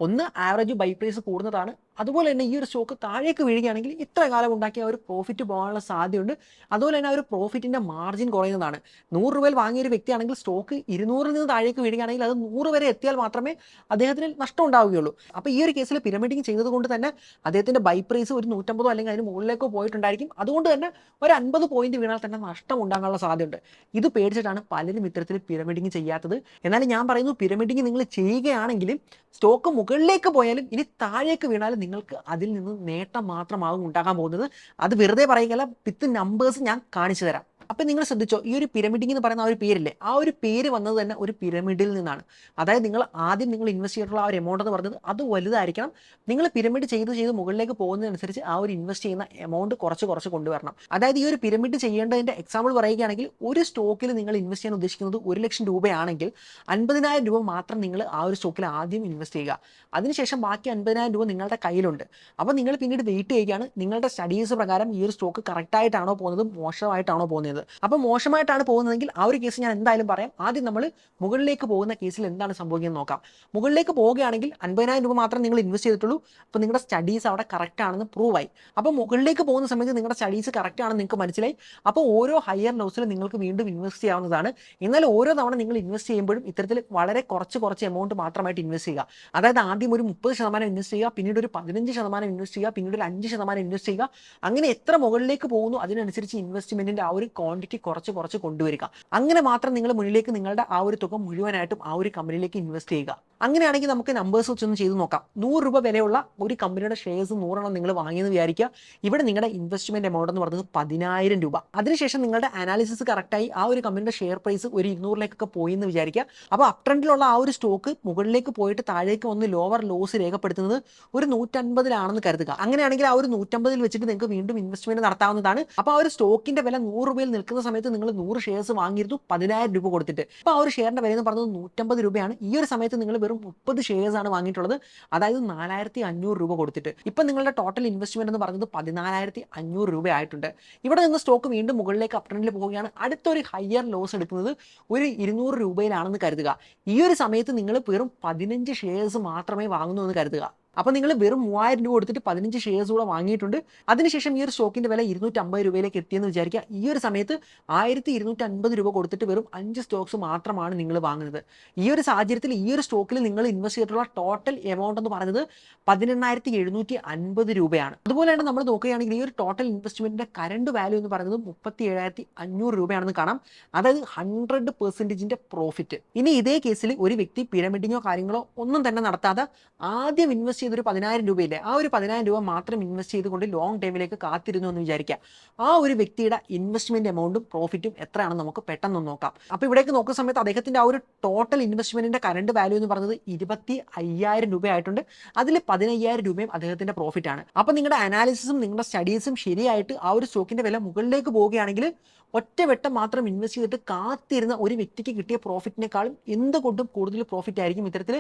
ഒന്ന് ആവറേജ് ബൈ പ്രൈസ് കൂടുന്നതാണ്. അതുപോലെ തന്നെ ഈ ഒരു സ്റ്റോക്ക് താഴേക്ക് വീഴുകയാണെങ്കിൽ ഇത്ര കാലം ഉണ്ടാക്കിയ ഒരു പ്രോഫിറ്റ് പോകാനുള്ള സാധ്യതയുണ്ട്. അതുപോലെ തന്നെ ഒരു പ്രോഫിറ്റിന്റെ മാർജിൻ കുറയുന്നതാണ്. നൂറ് രൂപയിൽ വാങ്ങിയ ഒരു വ്യക്തിയാണെങ്കിൽ സ്റ്റോക്ക് ഇരുന്നൂറിൽ നിന്ന് താഴേക്ക് വീഴുകയാണെങ്കിൽ അത് നൂറ് വരെ എത്തിയാൽ മാത്രമേ അദ്ദേഹത്തിന് നഷ്ടം ഉണ്ടാവുകയുള്ളൂ. അപ്പോൾ ഈ ഒരു കേസിൽ പിരമിഡിങ് ചെയ്തത് കൊണ്ട് തന്നെ അദ്ദേഹത്തിന്റെ ബൈ പ്രൈസ് ഒരു നൂറ്റമ്പതോ അല്ലെങ്കിൽ അതിന് മുകളിലേക്കോ പോയിട്ടുണ്ടായിരിക്കും. അതുകൊണ്ട് തന്നെ ഒരു അൻപത് പോയിന്റ് വീണാൽ തന്നെ നഷ്ടം ഉണ്ടാകാനുള്ള സാധ്യതയുണ്ട്. ഇത് പേടിച്ചിട്ടാണ് പലരും ഇത്തരത്തിൽ പിരമിഡിങ് ചെയ്യാത്തത്. എന്നാൽ ഞാൻ പറയുന്നു പിരമിഡിങ് നിങ്ങൾ ചെയ്യുകയാണെങ്കിൽ സ്റ്റോക്ക് മുകളിലേക്ക് പോയാലും ഇനി താഴേക്ക് വീണാലും നിങ്ങൾക്ക് അതിൽ നിന്ന് നേട്ടം മാത്രമാകും ഉണ്ടാകാൻ പോകുന്നത്. അത് വെറുതെ പറയുകയല്ല വിത്ത് നമ്പേഴ്സ് ഞാൻ കാണിച്ചു തരാം. അപ്പം നിങ്ങൾ ശ്രദ്ധിച്ചോ ഈ ഒരു പിരമിഡിംഗ് എന്ന് പറയുന്ന ആ ഒരു പേരില്ലേ ആ ഒരു പേര് വന്നത് തന്നെ ഒരു പിരമിഡിൽ നിന്നാണ്. അതായത് നിങ്ങൾ ആദ്യം നിങ്ങൾ ഇൻവെസ്റ്റ് ചെയ്തിട്ടുള്ള ആ ഒരു എമൗണ്ട് എന്ന് പറഞ്ഞത് അത് വലുതായിരിക്കണം. നിങ്ങൾ പിരമിഡ് ചെയ്ത് ചെയ്ത് മുകളിലേക്ക് പോകുന്നതനുസരിച്ച് ആ ഒരു ഇൻവെസ്റ്റ് ചെയ്യുന്ന എമൗണ്ട് കുറച്ച് കുറച്ച് കൊണ്ടുവരണം. അതായത് ഈ ഒരു പിരമിഡ് ചെയ്യേണ്ടതിന്റെ എക്സാമ്പിൾ പറയുകയാണെങ്കിൽ ഒരു സ്റ്റോക്കിൽ നിങ്ങൾ ഇൻവെസ്റ്റ് ചെയ്യാൻ ഉദ്ദേശിക്കുന്നത് ഒരു ലക്ഷം രൂപയാണെങ്കിൽ അൻപതിനായിരം രൂപ മാത്രം നിങ്ങൾ ആ ഒരു സ്റ്റോക്കിൽ ആദ്യം ഇൻവെസ്റ്റ് ചെയ്യുക. അതിനുശേഷം ബാക്കി അൻപതിനായിരം രൂപ നിങ്ങളുടെ കയ്യിലുണ്ട്. അപ്പോൾ നിങ്ങൾ പിന്നീട് വെയിറ്റ് ചെയ്യുകയാണ് നിങ്ങളുടെ സ്റ്റഡീസ് പ്രകാരം ഈ ഒരു സ്റ്റോക്ക് കറക്റ്റായിട്ടാണോ പോകുന്നത് മോശമായിട്ടാണോ പോകുന്നത്. അപ്പോൾ മോശമായിട്ടാണ് പോകുന്നതെങ്കിൽ ആ ഒരു കേസ് ഞാൻ എന്തായാലും പറയാം. ആദ്യം നമ്മൾ മുകളിലേക്ക് പോകുന്ന കേസിൽ എന്താണ് സംഭവിക്കുന്നത് നോക്കാം. മുകളിലേക്ക് പോവുകയാണെങ്കിൽ അൻപതിനായിരം രൂപ മാത്രം നിങ്ങൾ ഇൻവെസ്റ്റ് ചെയ്തിട്ടുള്ളൂ. അപ്പോൾ നിങ്ങളുടെ സ്റ്റഡീസ് അവിടെ കറക്റ്റ് ആണെന്ന് പ്രൂവ് ആയി. അപ്പോൾ മുകളിലേക്ക് പോകുന്ന സമയത്ത് നിങ്ങളുടെ സ്റ്റഡീസ് കറക്റ്റ് ആണെന്ന് നിങ്ങൾക്ക് മനസ്സിലായി. അപ്പോൾ ഓരോ ഹയർ ലോസിലും നിങ്ങൾക്ക് വീണ്ടും ഇൻവെസ്റ്റ് ചെയ്യാവുന്നതാണ്. എന്നാൽ ഓരോ തവണ നിങ്ങൾ ഇൻവെസ്റ്റ് ചെയ്യുമ്പോഴും ഇത്തരത്തിൽ വളരെ കുറച്ച് കുറച്ച് എമൗണ്ട് മാത്രമായിട്ട് ഇൻവെസ്റ്റ് ചെയ്യുക. അതായത് ആദ്യം ഒരു മുപ്പത് ശതമാനം ഇൻവെസ്റ്റ് ചെയ്യുക പിന്നീട് ഒരു പതിനഞ്ച് ശതമാനം ഇൻവെസ്റ്റ് ചെയ്യുക പിന്നീട് ഒരു അഞ്ച് ശതമാനം ഇൻവെസ്റ്റ് ചെയ്യുക. അങ്ങനെ എത്ര മുകളിലേക്ക് പോകുന്നു അതിനനുസരിച്ച് ഇൻവെസ്റ്റ്മെന്റിന്റെ ആ ഒരു ക്വാണ്ടിറ്റി കുറച്ച് കുറച്ച് കൊണ്ടുവരിക. അങ്ങനെ മാത്രം നിങ്ങൾ മുന്നിലേക്ക് നിങ്ങളുടെ ആ ഒരു തുക മുഴുവനായിട്ടും ആ ഒരു കമ്പനിയിലേക്ക് ഇൻവെസ്റ്റ് ചെയ്യുക. അങ്ങനെയാണെങ്കിൽ നമുക്ക് നമ്പേഴ്സ് വെച്ചൊന്ന് ചെയ്ത് നോക്കാം. നൂറ് രൂപ വിലയുള്ള ഒരു കമ്പനിയുടെ ഷെയർസ് നൂറെണ്ണം നിങ്ങൾ വാങ്ങിയെന്ന് വിചാരിക്കുക. ഇവിടെ നിങ്ങളുടെ ഇൻവെസ്റ്റ്മെന്റ് എമൗണ്ട് എന്ന് പറയുന്നത് പതിനായിരം രൂപ. അതിനുശേഷം നിങ്ങളുടെ അനാലിസിസ് കറക്റ്റായി ആ ഒരു കമ്പനിയുടെ ഷെയർ പ്രൈസ് ഒരു ഇരുന്നൂറിലേക്കൊക്കെ പോയി എന്ന് വിചാരിക്കുക. അപ്പോൾ അപ് ട്രെൻഡിലുള്ള ആ ഒരു സ്റ്റോക്ക് മുകളിലേക്ക് പോയിട്ട് താഴേക്ക് വന്ന് ലോവർ ലോസ് രേഖപ്പെടുത്തുന്നത് ഒരു നൂറ്റൻപതിലാണെന്ന് കരുതുക. അങ്ങനെയാണെങ്കിൽ ആ ഒരു നൂറ്റമ്പതിൽ വെച്ചിട്ട് നിങ്ങൾക്ക് വീണ്ടും ഇൻവെസ്റ്റ്മെന്റ് നടത്താവുന്നതാണ്. അപ്പോൾ ആ ഒരു സ്റ്റോക്കിന്റെ വില നൂറ് രൂപയിൽ നിൽക്കുന്ന സമയത്ത് നിങ്ങൾ നൂറ് ഷെയർസ് വാങ്ങിയിരുന്നു പതിനായിരം രൂപ കൊടുത്തിട്ട്. അപ്പോൾ ആ ഒരു ഷെയറിന്റെ വില എന്ന് പറഞ്ഞത് നൂറ്റമ്പത് രൂപയാണ്. ഈ ഒരു സമയത്ത് നിങ്ങൾ വെറും മുപ്പത് ഷെയർസ് ആണ് വാങ്ങിയിട്ടുള്ളത്. അതായത് നാലായിരത്തി അഞ്ഞൂറ് രൂപ കൊടുത്തിട്ട്. ഇപ്പം നിങ്ങളുടെ ടോട്ടൽ ഇൻവെസ്റ്റ്മെന്റ് എന്ന് പറയുന്നത് പതിനാലായിരത്തി അഞ്ഞൂറ് രൂപ ആയിട്ടുണ്ട് ഇവിടെ നിന്ന് സ്റ്റോക്ക് വീണ്ടും മുകളിലേക്ക് അപ്ട്രെൻഡിൽ പോവുകയാണ്. അടുത്തൊരു ഹയർ ലോസ് എടുക്കുന്നത് ഒരു ഇരുന്നൂറ് രൂപയിലാണെന്ന് കരുതുക. ഈ ഒരു സമയത്ത് നിങ്ങൾ വെറും പതിനഞ്ച് ഷെയർസ് മാത്രമേ വാങ്ങുന്നു എന്ന് കരുതുക. അപ്പോൾ നിങ്ങൾ വെറും മൂവായിരം രൂപ കൊടുത്തിട്ട് പതിനഞ്ച് ഷെയർസ് കൂടെ വാങ്ങിയിട്ടുണ്ട്. അതിനുശേഷം ഈ ഒരു സ്റ്റോക്കിന്റെ വില ഇരുന്നൂറ്റമ്പത് രൂപയിലേക്ക് എത്തിയെന്ന് വിചാരിക്കുക. ഈ ഒരു സമയത്ത് ആയിരത്തി ഇരുന്നൂറ്റി അൻപത് രൂപ കൊടുത്തിട്ട് വെറും അഞ്ച് സ്റ്റോക്സ് മാത്രമാണ് നിങ്ങൾ വാങ്ങുന്നത്. ഈ ഒരു സാഹചര്യത്തിൽ ഈ ഒരു സ്റ്റോക്കിൽ നിങ്ങൾ ഇൻവെസ്റ്റ് ചെയ്തിട്ടുള്ള ടോട്ടൽ എമൗണ്ട് എന്ന് പറയുന്നത് പതിനെണ്ണായിരത്തി എഴുന്നൂറ്റി അൻപത് രൂപയാണ്. അതുപോലെ തന്നെ നമ്മൾ നോക്കുകയാണെങ്കിൽ ഈ ഒരു ടോട്ടൽ ഇൻവെസ്റ്റ്മെന്റിന്റെ കറണ്ട് വാല്യൂ എന്ന് പറയുന്നത് മുപ്പത്തി ഏഴായിരത്തി അഞ്ഞൂറ് രൂപയാണെന്ന് കാണാം. അതായത് ഹൺഡ്രഡ് പെർസെന്റേജിന്റെ പ്രോഫിറ്റ് ഇനി ഇതേ കേസിൽ ഒരു വ്യക്തി പിരമിഡിങ്ങോ കാര്യങ്ങളോ ഒന്നും തന്നെ നടത്താതെ ആദ്യം ഇൻവെസ്റ്റ് ചെയ്തൊരു പതിനായിരം രൂപയില്ലേ? ആ ഒരു പതിനായിരം രൂപ മാത്രം ഇൻവെസ്റ്റ് ചെയ്തുകൊണ്ട് ലോങ് ടൈമിലേക്ക് കാത്തിരുന്നു എന്ന് വിചാരിക്കുക. ആ ഒരു വ്യക്തിയുടെ ഇൻവെസ്റ്റ്മെന്റ് എമൗണ്ടും പ്രോഫിറ്റും എത്രയാണെന്ന് നമുക്ക് പെട്ടെന്ന് നോക്കാം. അപ്പോൾ ഇവിടേക്ക് നോക്കുന്ന സമയത്ത് അദ്ദേഹത്തിന്റെ ആ ഒരു ടോട്ടൽ ഇൻവെസ്റ്റ്മെന്റിന്റെ കറണ്ട് വാല്യൂ എന്ന് പറയുന്നത് ഇരുപത്തി അയ്യായിരം രൂപയായിട്ടുണ്ട്. അതിൽ പതിനയ്യായിരം രൂപയും അദ്ദേഹത്തിന്റെ പ്രോഫിറ്റ് ആണ്. അപ്പോൾ നിങ്ങളുടെ അനാലിസിസും നിങ്ങളുടെ സ്റ്റഡീസും ശരിയായിട്ട് ആ ഒരു സ്റ്റോക്കിന്റെ വില മുകളിലേക്ക് പോവുകയാണെങ്കിൽ ഒറ്റവട്ടം മാത്രം ഇൻവെസ്റ്റ് ചെയ്തിട്ട് കാത്തിരുന്ന ഒരു വ്യക്തിക്ക് കിട്ടിയ പ്രോഫിറ്റിനേക്കാളും എന്തുകൊണ്ടും കൂടുതൽ പ്രോഫിറ്റ് ആയിരിക്കും ഇത്തരത്തിൽ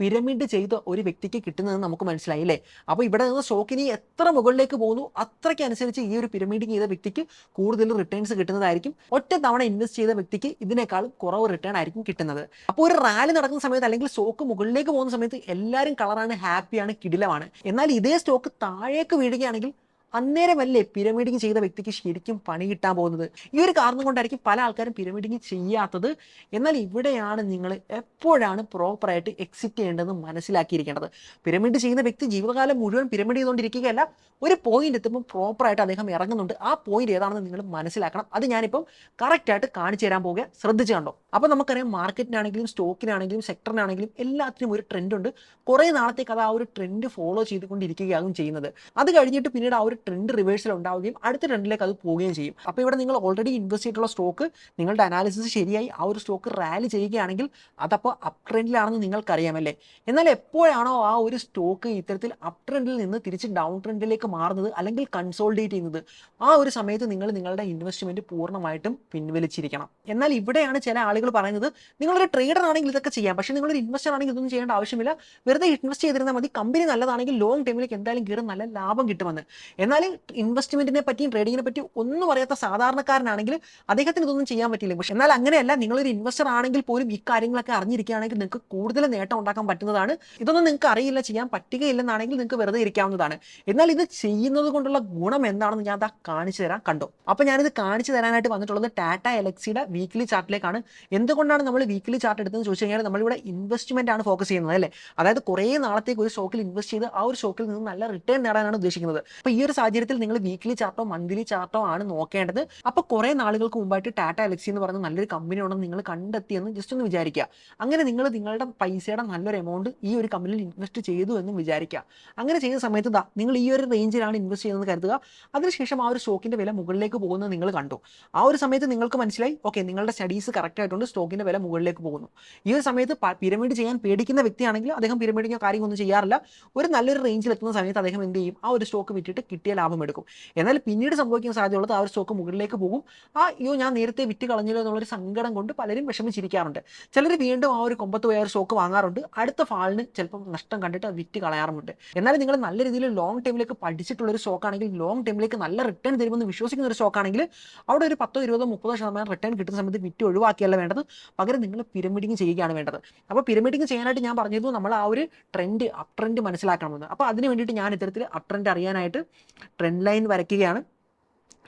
പിരമിഡ് ചെയ്ത ഒരു വ്യക്തിക്ക് കിട്ടുന്നതെന്ന് നമുക്ക് മനസ്സിലായി അല്ലേ? അപ്പോൾ ഇവിടെ നിന്ന് സ്റ്റോക്കിന് എത്ര മുകളിലേക്ക് പോകുന്നു അത്രയ്ക്ക് അനുസരിച്ച് ഈ ഒരു പിരമിഡിങ് ചെയ്ത വ്യക്തിക്ക് കൂടുതൽ റിട്ടേൺസ് കിട്ടുന്നതായിരിക്കും. ഒറ്റ തവണ ഇൻവെസ്റ്റ് ചെയ്ത വ്യക്തിക്ക് ഇതിനേക്കാളും കുറവ് റിട്ടേൺ ആയിരിക്കും കിട്ടുന്നത്. അപ്പോൾ ഒരു റാലി നടക്കുന്ന സമയത്ത് അല്ലെങ്കിൽ സ്റ്റോക്ക് മുകളിലേക്ക് പോകുന്ന സമയത്ത് എല്ലാവരും കളറാണ് ഹാപ്പിയാണ് കിടിലമാണ്. എന്നാൽ ഇതേ സ്റ്റോക്ക് താഴേക്ക് വീഴുകയാണെങ്കിൽ അന്നേരമല്ലേ പിരമിഡിങ് ചെയ്ത വ്യക്തിക്ക് ശരിക്കും പണി കിട്ടാൻ പോകുന്നത്? ഈ ഒരു കാരണം കൊണ്ടായിരിക്കും പല ആൾക്കാരും പിരമിഡിങ് ചെയ്യാത്തത്. എന്നാൽ ഇവിടെയാണ് നിങ്ങൾ എപ്പോഴാണ് പ്രോപ്പറായിട്ട് എക്സിറ്റ് ചെയ്യേണ്ടതെന്ന് മനസ്സിലാക്കിയിരിക്കേണ്ടത്. പിരമിഡ് ചെയ്യുന്ന വ്യക്തി ജീവകാലം മുഴുവൻ പിരമിഡ് ചെയ്തുകൊണ്ടിരിക്കുകയല്ല ഒരു പോയിന്റ് എത്തുമ്പോൾ പ്രോപ്പറായിട്ട് അദ്ദേഹം ഇറങ്ങുന്നുണ്ട്. ആ പോയിന്റ് ഏതാണെന്ന് നിങ്ങൾ മനസ്സിലാക്കണം. അത് ഞാനിപ്പം കറക്റ്റായിട്ട് കാണിച്ചു തരാൻ പോകുക ശ്രദ്ധിച്ചു കണ്ടോ? അപ്പോൾ നമുക്കറിയാം മാർക്കറ്റിനാണെങ്കിലും സ്റ്റോക്കിനാണെങ്കിലും സെക്ടറിനാണെങ്കിലും എല്ലാത്തിനും ഒരു ട്രെൻഡ് ഉണ്ട്. കുറേ നാളത്തേക്ക് അത് ആ ഒരു ട്രെൻഡ് ഫോളോ ചെയ്തുകൊണ്ടിരിക്കുകയാകും ചെയ്യുന്നത്. അത് കഴിഞ്ഞിട്ട് പിന്നീട് ആ ഒരു ട്രെൻഡ് റിവേഴ്സൽ ഉണ്ടാവുകയും അടുത്ത ട്രെൻഡിലേക്ക് അത് പോവുകയും ചെയ്യും. അപ്പോൾ ഇവിടെ നിങ്ങൾ ഓൾറെഡി ഇൻവെസ്റ്റ് ചെയ്തിട്ടുള്ള സ്റ്റോക്ക് നിങ്ങളുടെ അനാലിസിസ് ശരിയായി ആ ഒരു സ്റ്റോക്ക് റാലി ചെയ്യുകയാണെങ്കിൽ അതപ്പോൾ അപ് ട്രെൻഡിലാണെന്ന് നിങ്ങൾക്കറിയാമല്ലേ എന്നാൽ എപ്പോഴാണോ ആ ഒരു സ്റ്റോക്ക് ഇത്തരത്തിൽ അപ് ട്രെൻഡിൽ നിന്ന് തിരിച്ച് ഡൗൺ ട്രെൻഡിലേക്ക് മാറുന്നത് അല്ലെങ്കിൽ കൺസോൾഡേറ്റ് ചെയ്യുന്നത് ആ ഒരു സമയത്ത് നിങ്ങൾ നിങ്ങളുടെ ഇൻവെസ്റ്റ്മെന്റ് പൂർണമായിട്ടും പിൻവലിച്ചിരിക്കണം. എന്നാൽ ഇവിടെയാണ് ചില ആളുകൾ പറയുന്നത് നിങ്ങളൊരു ട്രേഡർ ആണെങ്കിൽ ഇതൊക്കെ ചെയ്യാം. പക്ഷേ നിങ്ങളൊരു ഇൻവെസ്റ്റർ ആണെങ്കിൽ ഇതൊന്നും ചെയ്യേണ്ട ആവശ്യമില്ല. വെറുതെ ഇൻവെസ്റ്റ് ചെയ്തിരുന്നാൽ മതി. കമ്പനി നല്ലതാണെങ്കിൽ ലോങ് ടൈമിലേക്ക് എന്തായാലും കയറി നല്ല ലാഭം കിട്ടുമെന്ന്. എന്നാൽ ഇൻവെസ്റ്റ്മെന്റിനെ പറ്റിയും ട്രേഡിങ്ങിനെ പറ്റിയും ഒന്നും അറിയാത്ത സാധാരണക്കാരനാണെങ്കിൽ അദ്ദേഹത്തിന് ഇതൊന്നും ചെയ്യാൻ പറ്റില്ല. പക്ഷെ എന്നാൽ അങ്ങനെയല്ല നിങ്ങളൊരു ഇൻവെസ്റ്റർ ആണെങ്കിൽ പോലും ഈ കാര്യങ്ങളൊക്കെ അറിഞ്ഞിരിക്കുകയാണെങ്കിൽ നിങ്ങൾക്ക് കൂടുതൽ നേട്ടം ഉണ്ടാക്കാൻ പറ്റുന്നതാണ്. ഇതൊന്നും നിങ്ങൾക്ക് അറിയില്ല ചെയ്യാൻ പറ്റുകയില്ലെന്നാണെങ്കിൽ നിങ്ങൾക്ക് വെറുതെ ഇരിക്കാവുന്നതാണ്. എന്നാൽ ഇത് ചെയ്യുന്നത് കൊണ്ടുള്ള ഗുണം എന്താണെന്ന് ഞാൻ അതാ കാണിച്ചു തരാം. കണ്ടു? അപ്പോൾ ഞാനിത് കാണിച്ചു തരാനായിട്ട് വന്നിട്ടുള്ളത് ടാറ്റ എലക്സിയുടെ വീക്ക്ലി ചാർട്ടിലേക്കാണ് എന്തുകൊണ്ടാണ് നമ്മൾ വീക്ക്ലി ചാർട്ട് എടുത്തതെന്ന് ചോദിച്ചു കഴിഞ്ഞാൽ നമ്മളിവിടെ ഇൻവെസ്റ്റ്മെന്റ് ആണ് ഫോക്കസ് ചെയ്യുന്നത് അല്ലേ? അതായത് കുറേ നാളത്തേക്ക് ഒരു സ്റ്റോക്കിൽ ഇൻവെസ്റ്റ് ചെയ്ത് ആ ഒരു സ്റ്റോക്കിൽ നിന്ന് നല്ല റിട്ടേൺ നേടാനാണ് ഉദ്ദേശിക്കുന്നത്. അപ്പോൾ ഈ ഒരു സാഹചര്യത്തിൽ നിങ്ങൾ വീക്ക്ലി ചാർട്ടോ മന്ത്ലി ചാർട്ടോ ആണ് നോക്കേണ്ടത്. അപ്പോൾ കുറേ നാളുകൾക്ക് മുമ്പായിട്ട് ടാറ്റ എലക്സി എന്ന് പറയുന്ന നല്ലൊരു കമ്പനി ഉണ്ടെന്ന് നിങ്ങൾ കണ്ടെത്തിയെന്ന് ജസ്റ്റ് ഒന്ന് വിചാരിക്കുക. അങ്ങനെ നിങ്ങൾ നിങ്ങളുടെ പൈസയുടെ നല്ലൊരു എമൗണ്ട് ഈ ഒരു കമ്പനിയിൽ ഇൻവെസ്റ്റ് ചെയ്തു എന്ന് വിചാരിക്കുക. അങ്ങനെ ചെയ്യുന്ന സമയത്ത് നിങ്ങൾ ഈ ഒരു റേഞ്ചിലാണ് ഇൻവെസ്റ്റ് ചെയ്യുന്നത് കരുതുക. അതിനുശേഷം ആ ഒരു സ്റ്റോക്കിന്റെ വില മുകളിലേക്ക് പോകുന്നത് നിങ്ങൾ കണ്ടു. ആ ഒരു സമയത്ത് നിങ്ങൾക്ക് മനസ്സിലായി ഓക്കെ നിങ്ങളുടെ സ്റ്റഡീസ് കറക്റ്റ് ആയിട്ടുണ്ട് സ്റ്റോക്കിന്റെ വില മുകളിലേക്ക് പോകുന്നു. ഈ ഒരു സമയത്ത് പിരമിഡ് ചെയ്യാൻ പേടിക്കുന്ന വ്യക്തിയാണെങ്കിൽ അദ്ദേഹം പിരമിഡിങ്ങോ കാര്യമൊന്നും ചെയ്യാറില്ല. ഒരു നല്ലൊരു റേഞ്ചിൽ എത്തുന്ന സമയത്ത് അദ്ദേഹം എന്ത് ചെയ്യും? ആ ഒരു സ്റ്റോക്ക് വിറ്റിട്ട് കിട്ടിയ ലാഭം എടുക്കും. എന്നാൽ പിന്നീട് സംഭവിക്കാൻ സാധ്യതയുള്ളത് ആ ഒരു സ്റ്റോക്ക് മുകളിലേക്ക് പോകും. ആ അയ്യോ ഞാൻ നേരത്തെ വിറ്റ് കളഞ്ഞല്ലോ എന്നുള്ള ഒരു സങ്കടം കൊണ്ട് പലരും വിഷമിച്ചിരിക്കാറുണ്ട്. ചിലർ വീണ്ടും ആ ഒരു കൊമ്പത്ത് പോയ ഒരു സ്റ്റോക്ക് വാങ്ങാറുണ്ട്. അടുത്ത ഫാളിന് ചിലപ്പോൾ നഷ്ടം കണ്ടിട്ട് അത് വിറ്റ് കളയാറുമുണ്ട്. എന്നാൽ നിങ്ങൾ നല്ല രീതിയിൽ ലോങ് ടൈമിലേക്ക് പഠിച്ചിട്ടുള്ള ഒരു സ്റ്റോക്ക് ആണെങ്കിൽ ലോങ് ടൈമിലേക്ക് നല്ല റിട്ടേൺ തരുമെന്ന് വിശ്വസിക്കുന്ന ഒരു സ്റ്റോക്ക് ആണെങ്കിൽ അവിടെ ഒരു പത്തോ ഇരുപതോ മുപ്പതോ ശതമാനം റിട്ടേൺ കിട്ടുന്ന സമയത്ത് വിറ്റ് ഒഴിവാക്കിയല്ല വേണ്ടത്. പകരം നിങ്ങൾ പിരമിഡിങ് ചെയ്യുകയാണ് വേണ്ടത്. അപ്പോൾ പിരമിഡിങ് ചെയ്യാനായിട്ട് ഞാൻ പറഞ്ഞിരുന്നു നമ്മൾ ആ ഒരു ട്രെൻഡ് അപ് ട്രെൻഡ് മനസ്സിലാക്കണമെന്ന്. അപ്പോൾ അതിന് വേണ്ടിയിട്ട് ഞാൻ ഇത്തരത്തിൽ അപ് ട്രെൻഡ് അറിയാനായിട്ട് ട്രെൻഡ് ലൈൻ വരയ്ക്കുകയാണ്.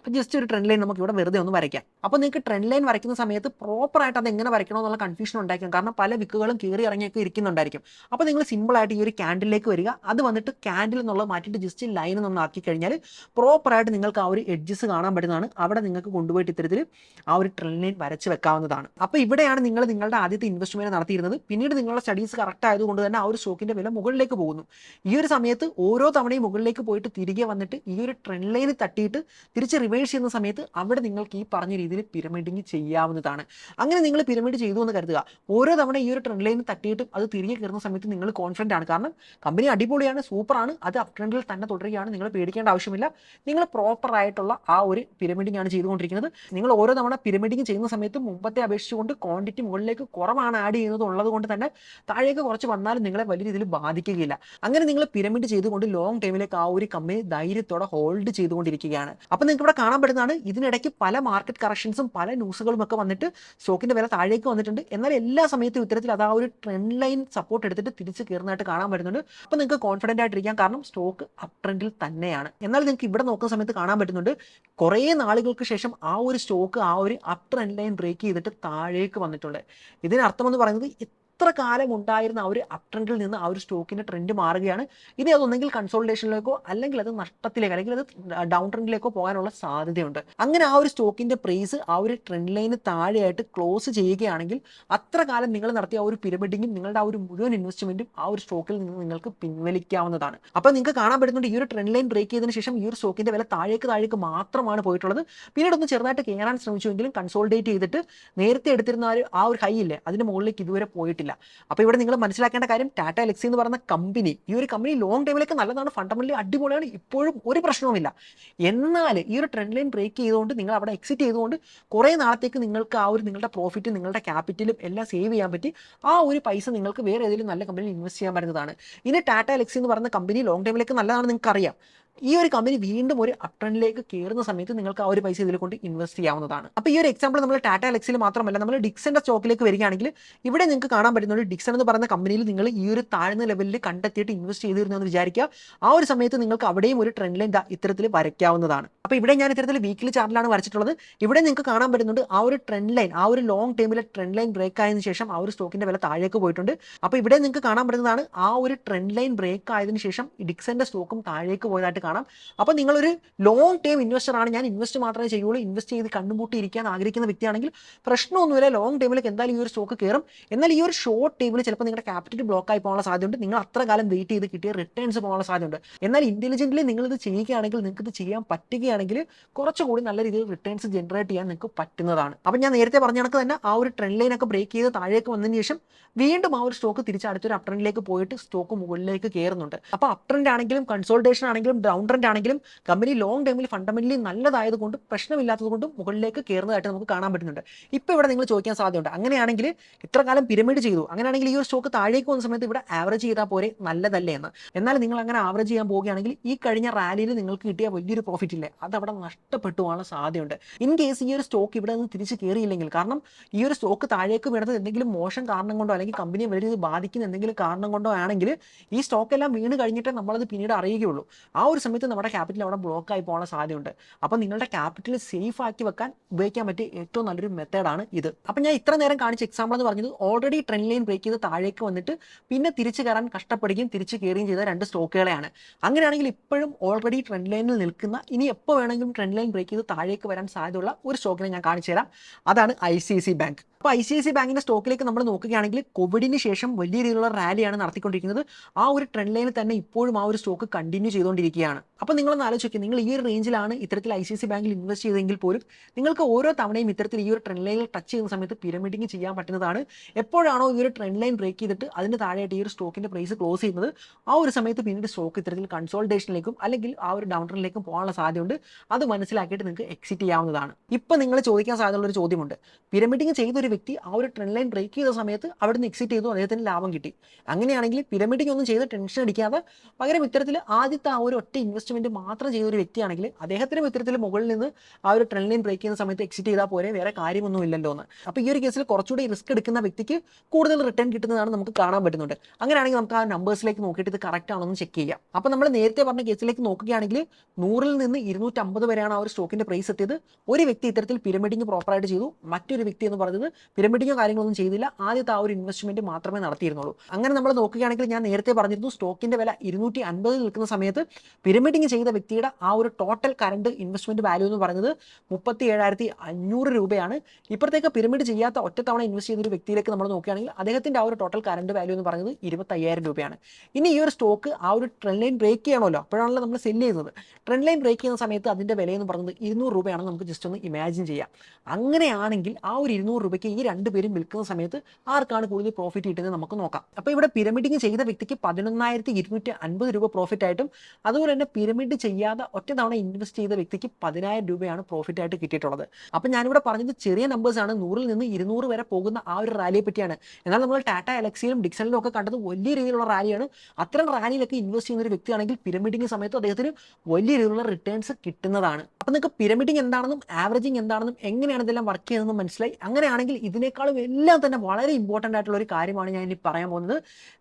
അപ്പോൾ ജസ്റ്റ് ഒരു ട്രെൻഡ് ലൈൻ നമുക്ക് ഇവിടെ വെറുതെ ഒന്ന് വരയ്ക്കാം. അപ്പോൾ നിങ്ങൾക്ക് ട്രെൻഡ് ലൈൻ വരയ്ക്കുന്ന സമയത്ത് പ്രോപ്പറായിട്ട് അത് എങ്ങനെ വരയ്ക്കണം എന്നുള്ള കൺഫ്യൂഷൻ ഉണ്ടായിരിക്കും. കാരണം പല വിക്കുകളും കയറി ഇറങ്ങിയൊക്കെ ഇരിക്കുന്നുണ്ടായിരിക്കും. അപ്പോൾ നിങ്ങൾ സിമ്പിളായിട്ട് ഈ ഒരു ക്യാൻഡിലേക്ക് വരിക. അത് വന്നിട്ട് ക്യാൻഡിൽ എന്നുള്ളത് മാറ്റിയിട്ട് ജസ്റ്റ് ലൈൻ ഒന്ന് ആക്കി കഴിഞ്ഞാൽ പ്രോപ്പറായിട്ട് നിങ്ങൾക്ക് ആ ഒരു എഡ്ജസ് കാണാൻ പറ്റുന്നതാണ്. അവിടെ നിങ്ങൾക്ക് കൊണ്ടുപോയിട്ട് ഇത്തരത്തിൽ ആ ഒരു ട്രെൻഡ് ലൈൻ വരച്ച് വെക്കാവുന്നതാണ്. അപ്പോൾ ഇവിടെയാണ് നിങ്ങൾ നിങ്ങളുടെ ആദ്യത്തെ ഇൻവെസ്റ്റ്മെന്റ് നടത്തിയിരുന്നത്. പിന്നീട് നിങ്ങളുടെ സ്റ്റഡീസ് കറക്റ്റ് ആയതുകൊണ്ട് തന്നെ ആ ഒരു സ്റ്റോക്കിന്റെ വില മുകളിലേക്ക് പോകുന്നു. ഈ ഒരു സമയത്ത് ഓരോ തവണയും മുകളിലേക്ക് പോയിട്ട് തിരികെ വന്നിട്ട് ഈ ഒരു ട്രെൻഡ് ലൈനിൽ തട്ടിയിട്ട് തിരിച്ച് റിവേഴ്സ് ചെയ്യുന്ന സമയത്ത് അവിടെ നിങ്ങൾക്ക് ഈ പറഞ്ഞ രീതിയിൽ പിരമിഡിങ് ചെയ്യാവുന്നതാണ്. അങ്ങനെ നിങ്ങൾ പിരമിഡ് ചെയ്തു എന്ന് കരുതുക. ഓരോ തവണ ഈ ഒരു ട്രെൻഡ് ലൈനിൽ തട്ടിയിട്ടും അത് തിരികെ കയറുന്ന സമയത്ത് നിങ്ങൾ കോൺഫിഡന്റ് ആണ്. കാരണം കമ്പനി അടിപൊളിയാണ് സൂപ്പറാണ് അത് അപ് ട്രെൻഡിൽ തന്നെ തുടരുകയാണ് നിങ്ങൾ പേടിക്കേണ്ട ആവശ്യമില്ല. നിങ്ങൾ പ്രോപ്പർ ആയിട്ടുള്ള ആ ഒരു പിരമിഡിങ് ആണ് ചെയ്തുകൊണ്ടിരിക്കുന്നത്. നിങ്ങൾ ഓരോ തവണ പിരമിഡിങ് ചെയ്യുന്ന സമയത്ത് മുമ്പത്തെ അപേക്ഷിച്ചുകൊണ്ട് ക്വാണ്ടിറ്റി മുകളിലേക്ക് കുറവാണ് ആഡ് ചെയ്യുന്നത് ഉള്ളത് കൊണ്ട് തന്നെ താഴേക്ക് കുറച്ച് വന്നാലും നിങ്ങളെ വലിയ രീതിയിൽ ബാധിക്കുകയില്ല. അങ്ങനെ നിങ്ങൾ പിരമിഡ് ചെയ്തുകൊണ്ട് ലോങ് ടൈമിലേക്ക് ആ ഒരു കമ്പനി ധൈര്യത്തോടെ ഹോൾഡ് ചെയ്തുകൊണ്ടിരിക്കുകയാണ്. അപ്പോൾ നിങ്ങൾക്ക് ഇവിടെ കാണാൻ പറ്റുന്നതാണ് ഇതിനിടയ്ക്ക് പല മാർക്കറ്റ് കറക്ഷൻസും പല ന്യൂസുകളും ഒക്കെ വന്നിട്ട് സ്റ്റോക്കിന്റെ വില താഴേക്ക് വന്നിട്ടുണ്ട്. എന്നാൽ എല്ലാ സമയത്തും ഇത്തരത്തിൽ അത് ആ ഒരു ട്രെൻഡ് ലൈൻ സപ്പോർട്ട് എടുത്തിട്ട് തിരിച്ച് കയറുന്നതായിട്ട് കാണാൻ പറ്റുന്നുണ്ട്. അപ്പോൾ നിങ്ങൾക്ക് കോൺഫിഡന്റ് ആയിട്ടിരിക്കാം കാരണം സ്റ്റോക്ക് അപ് ട്രെൻഡിൽ തന്നെയാണ്. എന്നാൽ നിങ്ങൾക്ക് ഇവിടെ നോക്കുന്ന സമയത്ത് കാണാൻ പറ്റുന്നുണ്ട്. കുറേ നാളുകൾക്ക് ശേഷം ആ ഒരു സ്റ്റോക്ക് ആ ഒരു അപ് ട്രെൻഡ് ലൈൻ ബ്രേക്ക് ചെയ്തിട്ട് താഴേക്ക് വന്നിട്ടുണ്ട്. ഇതിനർത്ഥം എന്ന് പറയുന്നത് എത്ര കാലം ഉണ്ടായിരുന്ന ആ ഒരു അപ് ട്രെൻഡിൽ നിന്ന് ആ ഒരു സ്റ്റോക്കിന്റെ ട്രെൻഡ് മാറുകയാണ്. ഇനി അതൊന്നെങ്കിൽ കൺസോൾട്ടേഷനിലേക്കോ അല്ലെങ്കിൽ അത് നഷ്ടത്തിലേക്കോ അല്ലെങ്കിൽ അത് ഡൗൺ ട്രെൻഡിലേക്കോ പോകാനുള്ള സാധ്യതയുണ്ട്. അങ്ങനെ ആ ഒരു സ്റ്റോക്കിന്റെ പ്രൈസ് ആ ഒരു ട്രെൻഡ് ലൈന് താഴെയായിട്ട് ക്ലോസ് ചെയ്യുകയാണെങ്കിൽ അത്ര കാലം നിങ്ങൾ നടത്തിയ ആ ഒരു പിരമിഡിങ്ങും നിങ്ങളുടെ ആ ഒരു മുഴുവൻ ഇൻവെസ്റ്റ്മെന്റും ആ ഒരു സ്റ്റോക്കിൽ നിന്ന് നിങ്ങൾക്ക് പിൻവലിക്കാവുന്നതാണ്. അപ്പോൾ നിങ്ങൾക്ക് കാണാൻ പറ്റുന്നുണ്ട് ഈ ഒരു ട്രെൻഡ് ലൈൻ ബ്രേക്ക് ചെയ്തതിന് ശേഷം ഈ ഒരു സ്റ്റോക്കിന്റെ വില താഴേക്ക് താഴേക്ക് മാത്രമാണ് പോയിട്ടുള്ളത്. പിന്നീട് ഒന്ന് ചെറുതായിട്ട് കയറാൻ ശ്രമിച്ചുവെങ്കിലും കൺസോൾട്ടേറ്റ് ചെയ്തിട്ട് നേരത്തെ എടുത്തിരുന്ന ആ ഒരു ഹൈ ഇല്ലേ അതിന് മുകളിലേക്ക് ഇതുവരെ പോയിട്ടില്ല. അപ്പോൾ ഇവിടെ നിങ്ങൾ മനസ്സിലാക്കേണ്ട കാര്യം ടാറ്റ എലക്സി എന്ന് പറയുന്ന കമ്പനി ഈ ഒരു കമ്പനി ലോങ് ടൈമിലേക്ക് നല്ലതാണ് ഫണ്ടമെന്റലി അടിപൊളിയാണ് ഇപ്പോഴും ഒരു പ്രശ്നവുമില്ല. എന്നാൽ ഈ ഒരു ട്രെൻഡ് ലൈൻ ബ്രേക്ക് ചെയ്തുകൊണ്ട് നിങ്ങൾ അവിടെ എക്സിറ്റ് ചെയ്തുകൊണ്ട് കുറേ നാളത്തേക്ക് നിങ്ങൾക്ക് ആ ഒരു നിങ്ങളുടെ പ്രോഫിറ്റും നിങ്ങളുടെ ക്യാപിറ്റലും എല്ലാം സേവ് ചെയ്യാൻ പറ്റി. ആ ഒരു പൈസ നിങ്ങൾക്ക് വേറെ ഏതെങ്കിലും നല്ല കമ്പനിയിൽ ഇൻവെസ്റ്റ് ചെയ്യാൻ പറ്റുന്നതാണ്. ഇനി ടാറ്റ എലക്സി എന്ന് പറയുന്ന കമ്പനി ലോങ് ടൈമിലേക്ക് നല്ലതാണ് നിങ്ങൾക്ക് അറിയാം ഈ ഒരു കമ്പനി വീണ്ടും ഒരു അപ്ട്രണ്ടിലേക്ക് കയറുന്ന സമയത്ത് നിങ്ങൾക്ക് ആ ഒരു പൈസ ഇതിൽ കൊണ്ട് ഇൻവെസ്റ്റ് ചെയ്യാവുന്നതാണ്. അപ്പോൾ ഈ ഒരു എക്സാമ്പിൾ നമ്മൾ ടാറ്റ എലക്സിൽ മാത്രമല്ല നമ്മൾ ഡിക്സന്റെ സ്റ്റോക്കിലേക്ക് വരികയാണെങ്കിൽ ഇവിടെ നിങ്ങൾക്ക് കാണാൻ പറ്റുന്നത് ഡിക്സൺ എന്ന് പറയുന്ന കമ്പനിയിൽ നിങ്ങൾ ഈ ഒരു താഴ്ന്ന ലെവലിൽ കണ്ടെത്തിയിട്ട് ഇൻവെസ്റ്റ് ചെയ്തിരുന്നു എന്ന് വിചാരിക്കുക. ആ ഒരു സമയത്ത് നിങ്ങൾക്ക് അവിടെയും ഒരു ട്രെൻഡ് ലൈൻ ഇത്തരത്തിൽ വരയ്ക്കാവുന്നതാണ്. അപ്പോൾ ഇവിടെ ഞാൻ ഇത്തരത്തിൽ വീക്കിലി ചാർട്ടിലാണ് വരച്ചിട്ടുള്ളത്. ഇവിടെ നിങ്ങൾക്ക് കാണാൻ പറ്റുന്നുണ്ട് ആ ഒരു ട്രെൻഡ് ലൈൻ ആ ഒരു ലോങ് ടൈമിലെ ട്രെൻഡ് ലൈൻ ബ്രേക്ക് ആയതിനു ശേഷം ആ ഒരു സ്റ്റോക്കിന്റെ വില താഴേക്ക് പോയിട്ടുണ്ട്. അപ്പോൾ ഇവിടെ നിങ്ങൾക്ക് കാണാൻ പറ്റുന്നതാണ് ആ ഒരു ട്രെൻഡ് ലൈൻ ബ്രേക്ക് ആയതിനു ശേഷം ഡിക്സന്റെ സ്റ്റോക്കും താഴേക്ക് പോയതായിട്ട് കാണാം. അപ്പോൾ നിങ്ങളൊരു ലോങ് ടേം ഇൻവെസ്റ്റർ ആണ്. ഞാൻ ഇൻവെസ്റ്റ് മാത്രമേ ചെയ്യുള്ളൂ. ഇൻവെസ്റ്റ് ചെയ്ത് കണ്ണുപൂട്ടി ഇരിക്കാൻ ആഗ്രഹിക്കുന്ന വ്യക്തിയാണെങ്കിൽ പ്രശ്നമൊന്നുമില്ല. ലോങ് ടൈമിലേക്ക് എന്തായാലും ഈ ഒരു സ്റ്റോക്ക് കയറും എന്നാൽ ഈ ഒരു ഷോർട്ട് ടൈമിൽ ചിലപ്പോൾ നിങ്ങളുടെ ക്യാപിറ്റൽ ബ്ലോക്ക് ആയി പോകാനുള്ള സാധ്യതയുണ്ട്. നിങ്ങൾ അത്ര കാലം വെയിറ്റ് ചെയ്ത് കിട്ടിയ റിട്ടേൺസ് പോകാനുള്ള സാധ്യതയുണ്ട്. എന്നാൽ ഇന്റലിജന്റ്ലി നിങ്ങൾ ഇത് ചെയ്യുകയാണെങ്കിൽ നിങ്ങൾക്ക് ഇത് ചെയ്യാൻ പറ്റുകയാണെങ്കിൽ കുറച്ചുകൂടി നല്ല രീതിയിൽ റിട്ടേൺസ് ജനറേറ്റ് ചെയ്യാൻ നിങ്ങൾക്ക് പറ്റുന്നതാണ്. അപ്പം ഞാൻ നേരത്തെ പറഞ്ഞ കണക്ക് തന്നെ ആ ഒരു ട്രെൻഡ് ലൈനൊക്കെ ബ്രേക്ക് ചെയ്ത് താഴേക്ക് വന്നതിന് ശേഷം വീണ്ടും ആ ഒരു സ്റ്റോക്ക് തിരിച്ച് അടുത്തൊരു അപ് ട്രെൻഡിലേക്ക് പോയിട്ട് സ്റ്റോക്ക് മുകളിലേക്ക് കയറുന്നുണ്ട് അപ്പോൾ അപ് ട്രെൻഡ് ആണെങ്കിലും കൺസോൾട്ടേഷൻ ആണെങ്കിലും ഡൗൺ ട്രെൻഡ് ആണെങ്കിലും കമ്പനി ലോങ് ടൈമിൽ ഫണ്ടമെന്റലി നല്ലതായതുകൊണ്ട് പ്രശ്നമില്ലാത്തത് കൊണ്ടും മുകളിലേക്ക് കയറുന്നതായിട്ട് നമുക്ക് കാണാൻ പറ്റുന്നുണ്ട്. ഇപ്പോൾ ഇവിടെ നിങ്ങൾ ചോദിക്കാൻ സാധ്യതയുണ്ട്. അങ്ങനെയാണെങ്കിൽ ഇത്ര കാലം പിരമിഡ് ചെയ്തു. അങ്ങനെയാണെങ്കിൽ ഈ ഒരു സ്റ്റോക്ക് താഴേക്ക് വന്ന സമയത്ത് ഇവിടെ ആവറേജ് ചെയ്താൽ പോരെ നല്ലതല്ലേ എന്ന്. എന്നാൽ നിങ്ങൾ അങ്ങനെ ആവറേജ് ചെയ്യാൻ പോവുകയാണെങ്കിൽ ഈ കഴിഞ്ഞ റാലിയിൽ നിങ്ങൾക്ക് കിട്ടിയ വലിയൊരു പ്രോഫിറ്റ് ഇല്ലേ? അത് അവിടെ നഷ്ടപ്പെട്ടു സാധ്യതയുണ്ട്. ഇൻ കേസ് ഈ ഒരു സ്റ്റോക്ക് ഇവിടെ നിന്ന് തിരിച്ച് കയറിയില്ലെങ്കിൽ കാരണം ഈ ഒരു സ്റ്റോക്ക് താഴേക്ക് വീണത് എന്തെങ്കിലും മോശം കാരണം കൊണ്ടോ അല്ലെങ്കിൽ കമ്പനിയെ വലിയ രീതിയിൽ ബാധിക്കുന്ന എന്തെങ്കിലും കാരണം കൊണ്ടോ ആണെങ്കിൽ ഈ സ്റ്റോക്ക് എല്ലാം വീണ് കഴിഞ്ഞിട്ടേ നമ്മളത് പിന്നീട് അറിയുകയുള്ളൂ. ആ ഒരു സമയത്ത് നമ്മുടെ ക്യാപിറ്റൽ അവിടെ ബ്ലോക്ക് ആയി പോകാൻ സാധ്യതയുണ്ട്. അപ്പോൾ നിങ്ങളുടെ ക്യാപിറ്റൽ സേഫ് ആക്കി വെക്കാൻ ഉപയോഗിക്കാൻ പറ്റിയ ഏറ്റവും നല്ലൊരു മെത്തേഡാണ് ഇത്. അപ്പം ഞാൻ ഇത്ര നേരം കാണിച്ച എക്സാമ്പിൾ എന്ന് പറഞ്ഞത് ഓൾറെഡി ട്രെൻഡ് ലൈൻ ബ്രേക്ക് ചെയ്ത് താഴേക്ക് വന്നിട്ട് പിന്നെ തിരിച്ചു കയറാൻ കഷ്ടപ്പെടുകയും തിരിച്ച് കയറുകയും ചെയ്ത രണ്ട് സ്റ്റോക്കുകളെയാണ് അങ്ങനെയാണെങ്കിൽ ഇപ്പോഴും ഓൾറെഡി ട്രെൻഡ് ലൈനിൽ നിൽക്കുന്ന ഇനി എപ്പോൾ വേണമെങ്കിലും ട്രെൻഡ് ലൈൻ ബ്രേക്ക് ചെയ്ത് താഴേക്ക് വരാൻ സാധ്യതയുള്ള ഒരു സ്റ്റോക്കിനെ ഞാൻ കാണിച്ചു തരാം. അതാണ് ഐ സി സി ബാങ്ക് അപ്പോൾ ഐ സി ഐ സി ബാങ്കിന്റെ സ്റ്റോക്കിലേക്ക് നമ്മൾ നോക്കുകയാണെങ്കിൽ കോവിഡിന് ശേഷം വലിയ രീതിയിലുള്ള റാലിയാണ് നടത്തിക്കൊണ്ടിരിക്കുന്നത്. ആ ഒരു ട്രെൻഡ് ലൈനിൽ തന്നെ ഇപ്പോഴും ആ ഒരു സ്റ്റോക്ക് കണ്ടിന്യൂ ചെയ്തുകൊണ്ടിരിക്കുകയാണ്. അപ്പോൾ നിങ്ങളൊന്ന് ആലോചിക്കുക നിങ്ങൾ ഈ ഒരു റേഞ്ചിലാണ് ഇത്തരത്തിൽ ഐ സി സി ബാങ്കിൽ ഇൻവെസ്റ്റ് ചെയ്തെങ്കിൽ പോലും നിങ്ങൾക്ക് ഓരോ തവണയും ഇത്തരത്തിൽ ഈ ഒരു ട്രെൻഡ് ലൈനിൽ ടച്ച് ചെയ്യുന്ന സമയത്ത് പിരമിഡിങ് ചെയ്യാൻ പറ്റുന്നതാണ്. എപ്പോഴാണോ ഈ ഒരു ട്രെൻഡ് ലൈൻ ബ്രേക്ക് ചെയ്തിട്ട് അതിന് താഴെയായിട്ട് ഈ ഒരു സ്റ്റോക്കിന്റെ പ്രൈസ് ക്ലോസ് ചെയ്യുന്നത് ആ ഒരു സമയത്ത് പിന്നീട് സ്റ്റോക്ക് ഇത്തരത്തിൽ കൺസോൾട്ടേഷനിലേക്കും അല്ലെങ്കിൽ ആ ഒരു ഡൗൺ ട്രെൻഡിലേക്കും പോകാനുള്ള സാധ്യതയുണ്ട്. അത് മനസ്സിലാക്കിയിട്ട് നിങ്ങൾക്ക് എക്സിറ്റ് ചെയ്യാവുന്നതാണ്. ഇപ്പോൾ നിങ്ങൾ ചോദിക്കാൻ സാധ്യതയുള്ള ഒരു ചോദ്യമുണ്ട്. പിരമിഡിങ് ചെയ്ത ഒരു വ്യക്തി ആ ഒരു ട്രെൻഡ് ലൈൻ ബ്രേക്ക് ചെയ്ത സമയത്ത് അവിടെ നിന്ന് എക്സിറ്റ് ചെയ്തു അദ്ദേഹത്തിന് ലാഭം കിട്ടി. അങ്ങനെയാണെങ്കിൽ പിരമിഡിങ് ഒന്നും ചെയ്ത് ടെൻഷൻ അടിക്കാതെ പകരം ഇത്തരത്തിൽ ആദ്യത്തെ ആ ഒരു ഒറ്റ ഇൻവെസ്റ്റ്മെന്റ് മാത്രം ചെയ്ത ഒരു വ്യക്തിയാണെങ്കിൽ അദ്ദേഹത്തിനും ഇത്തരത്തിൽ മുകളിൽ നിന്ന് ആ ഒരു ട്രെൻഡ് ലൈൻ ബ്രേക്ക് ചെയ്യുന്ന സമയത്ത് എക്സിറ്റ് ചെയ്താൽ പോരെ വേറെ കാര്യമൊന്നും ഇല്ലല്ലോ എന്ന് അപ്പോൾ ഈ ഒരു കേസിൽ കുറച്ചുകൂടി റിസ്ക് എടുക്കുന്ന വ്യക്തിക്ക് കൂടുതൽ റിട്ടേൺ കിട്ടുന്നതാണ് നമുക്ക് കാണാൻ പറ്റുന്നുണ്ട്. അങ്ങനെയാണെങ്കിൽ നമുക്ക് ആ നമ്പേഴ്സിലേക്ക് നോക്കിയിട്ട് ഇത് കറക്റ്റ് ആണെന്ന് ചെക്ക് ചെയ്യാം. അപ്പോൾ നമ്മൾ നേരത്തെ പറഞ്ഞ കേസിലേക്ക് നോക്കുകയാണെങ്കിൽ നൂറിൽ നിന്ന് ഇരുന്നൂറ്റമ്പത് വരെയാണ് ആ ഒരു സ്റ്റോക്കിന്റെ പ്രൈസ് എത്തിയത്. ഒരു വ്യക്തി ഇത്തരത്തിൽ പിരമിഡിങ് പ്രോപ്പറായിട്ട് ചെയ്തു. മറ്റൊരു വ്യക്തി എന്ന് പറഞ്ഞത് പിരമിഡിങ്ങോ കാര്യങ്ങളൊന്നും ചെയ്തില്ല. ആദ്യത്തെ ആ ഒരു ഇൻവെസ്റ്റ്മെന്റ് മാത്രമേ നടത്തിയിരുന്നുള്ളൂ. അങ്ങനെ നമ്മൾ നോക്കുകയാണെങ്കിൽ ഞാൻ നേരത്തെ പറഞ്ഞിരുന്നു സ്റ്റോക്കിന്റെ വില ഇരുന്നൂറ്റി അൻപത് നിൽക്കുന്ന സമയത്ത് പിരമിഡിങ് ചെയ്ത വ്യക്തിയുടെ ആ ഒരു ടോട്ടൽ കറണ്ട് ഇൻവെസ്റ്റ്മെന്റ് വാല്യൂ എന്ന് പറയുന്നത് മുപ്പത്തി ഏഴായിരത്തി അഞ്ഞൂറ് രൂപയാണ്. ഇപ്പോഴത്തേക്ക് പിരമിഡ് ചെയ്യാത്ത ഒറ്റത്തവണ ഇൻവെസ്റ്റ് ചെയ്ത ഒരു വ്യക്തിയിലേക്ക് നമ്മൾ നോക്കുകയാണെങ്കിൽ അദ്ദേഹത്തിന്റെ ആ ഒരു ടോട്ടൽ കറണ്ട് വാല്യൂ എന്ന് പറയുന്നത് ഇരുപത്തയ്യായിരം രൂപയാണ്. ഇനി ഈ ഒരു സ്റ്റോക്ക് ആ ഒരു ട്രെൻഡ് ലൈൻ ബ്രേക്ക് ചെയ്യണമല്ലോ. അപ്പോഴാണല്ലോ നമ്മൾ സെല്ല് ചെയ്യുന്നത്. ട്രെൻഡ് ലൈൻ ബ്രേക്ക് ചെയ്യുന്ന സമയത്ത് അതിന്റെ വില എന്ന് പറയുന്നത് ഇരുന്നൂറ് രൂപയാണ് നമുക്ക് ജസ്റ്റ് ഒന്ന് ഇമാജിൻ ചെയ്യാം. അങ്ങനെയാണെങ്കിൽ ആ ഒരു ഇരുന്നൂറ് രൂപയ്ക്ക് ഈ രണ്ട് പേരും വിൽക്കുന്ന സമയത്ത് ആർക്കാണ് കൂടുതൽ പ്രോഫിറ്റ് കിട്ടുന്നത് നമുക്ക് നോക്കാം. അപ്പോൾ ഇവിടെ പിരമിഡിങ് ചെയ്ത വ്യക്തിക്ക് പതിനൊന്നായിരത്തി ഇരുന്നൂറ്റി അൻപത് രൂപ പ്രോഫിറ്റ് ആയിട്ടും അതുപോലെ തന്നെ പിരമിഡ് ചെയ്യാതെ ഒറ്റ തവണ ഇൻവെസ്റ്റ് ചെയ്ത വ്യക്തിക്ക് പതിനായിരം രൂപയാണ് പ്രോഫിറ്റ് ആയിട്ട് കിട്ടിയിട്ടുള്ളത്. അപ്പം ഞാനിവിടെ പറഞ്ഞത് ചെറിയ നമ്പേഴ്സ് ആണ്. നൂറിൽ നിന്ന് ഇരുന്നൂറ് വരെ പോകുന്ന ആ ഒരു റാലിയെ പറ്റിയാണ്. എന്നാൽ നമ്മൾ ടാറ്റ എലക്സിയിലും ഡിക്സണിലും ഒക്കെ കണ്ടത് വലിയ രീതിയിലുള്ള റാലിയാണ് അത്തരം റാലിയിലൊക്കെ ഇൻവെസ്റ്റ് ചെയ്യുന്ന ഒരു വ്യക്തിയാണെങ്കിൽ പിരമിഡിങ് സമയത്ത് അദ്ദേഹത്തിന് വലിയ രീതിയിലുള്ള റിട്ടേൺസ് കിട്ടുന്നതാണ്. അപ്പം നിങ്ങൾക്ക് പിരമിഡിങ് എന്താണെന്നും ആവറേജിങ് എന്താണെന്നും എങ്ങനെയാണ് ഇതെല്ലാം വർക്ക് ചെയ്യുന്നതെന്ന് മനസ്സിലായി. അങ്ങനെയാണെങ്കിൽ ഇതിനേക്കാളും എല്ലാം തന്നെ വളരെ ഇമ്പോർട്ടന്റ് ആയിട്ടുള്ള ഒരു കാര്യമാണ് ഞാൻ ഇനി പറയാൻ പോകുന്നത്.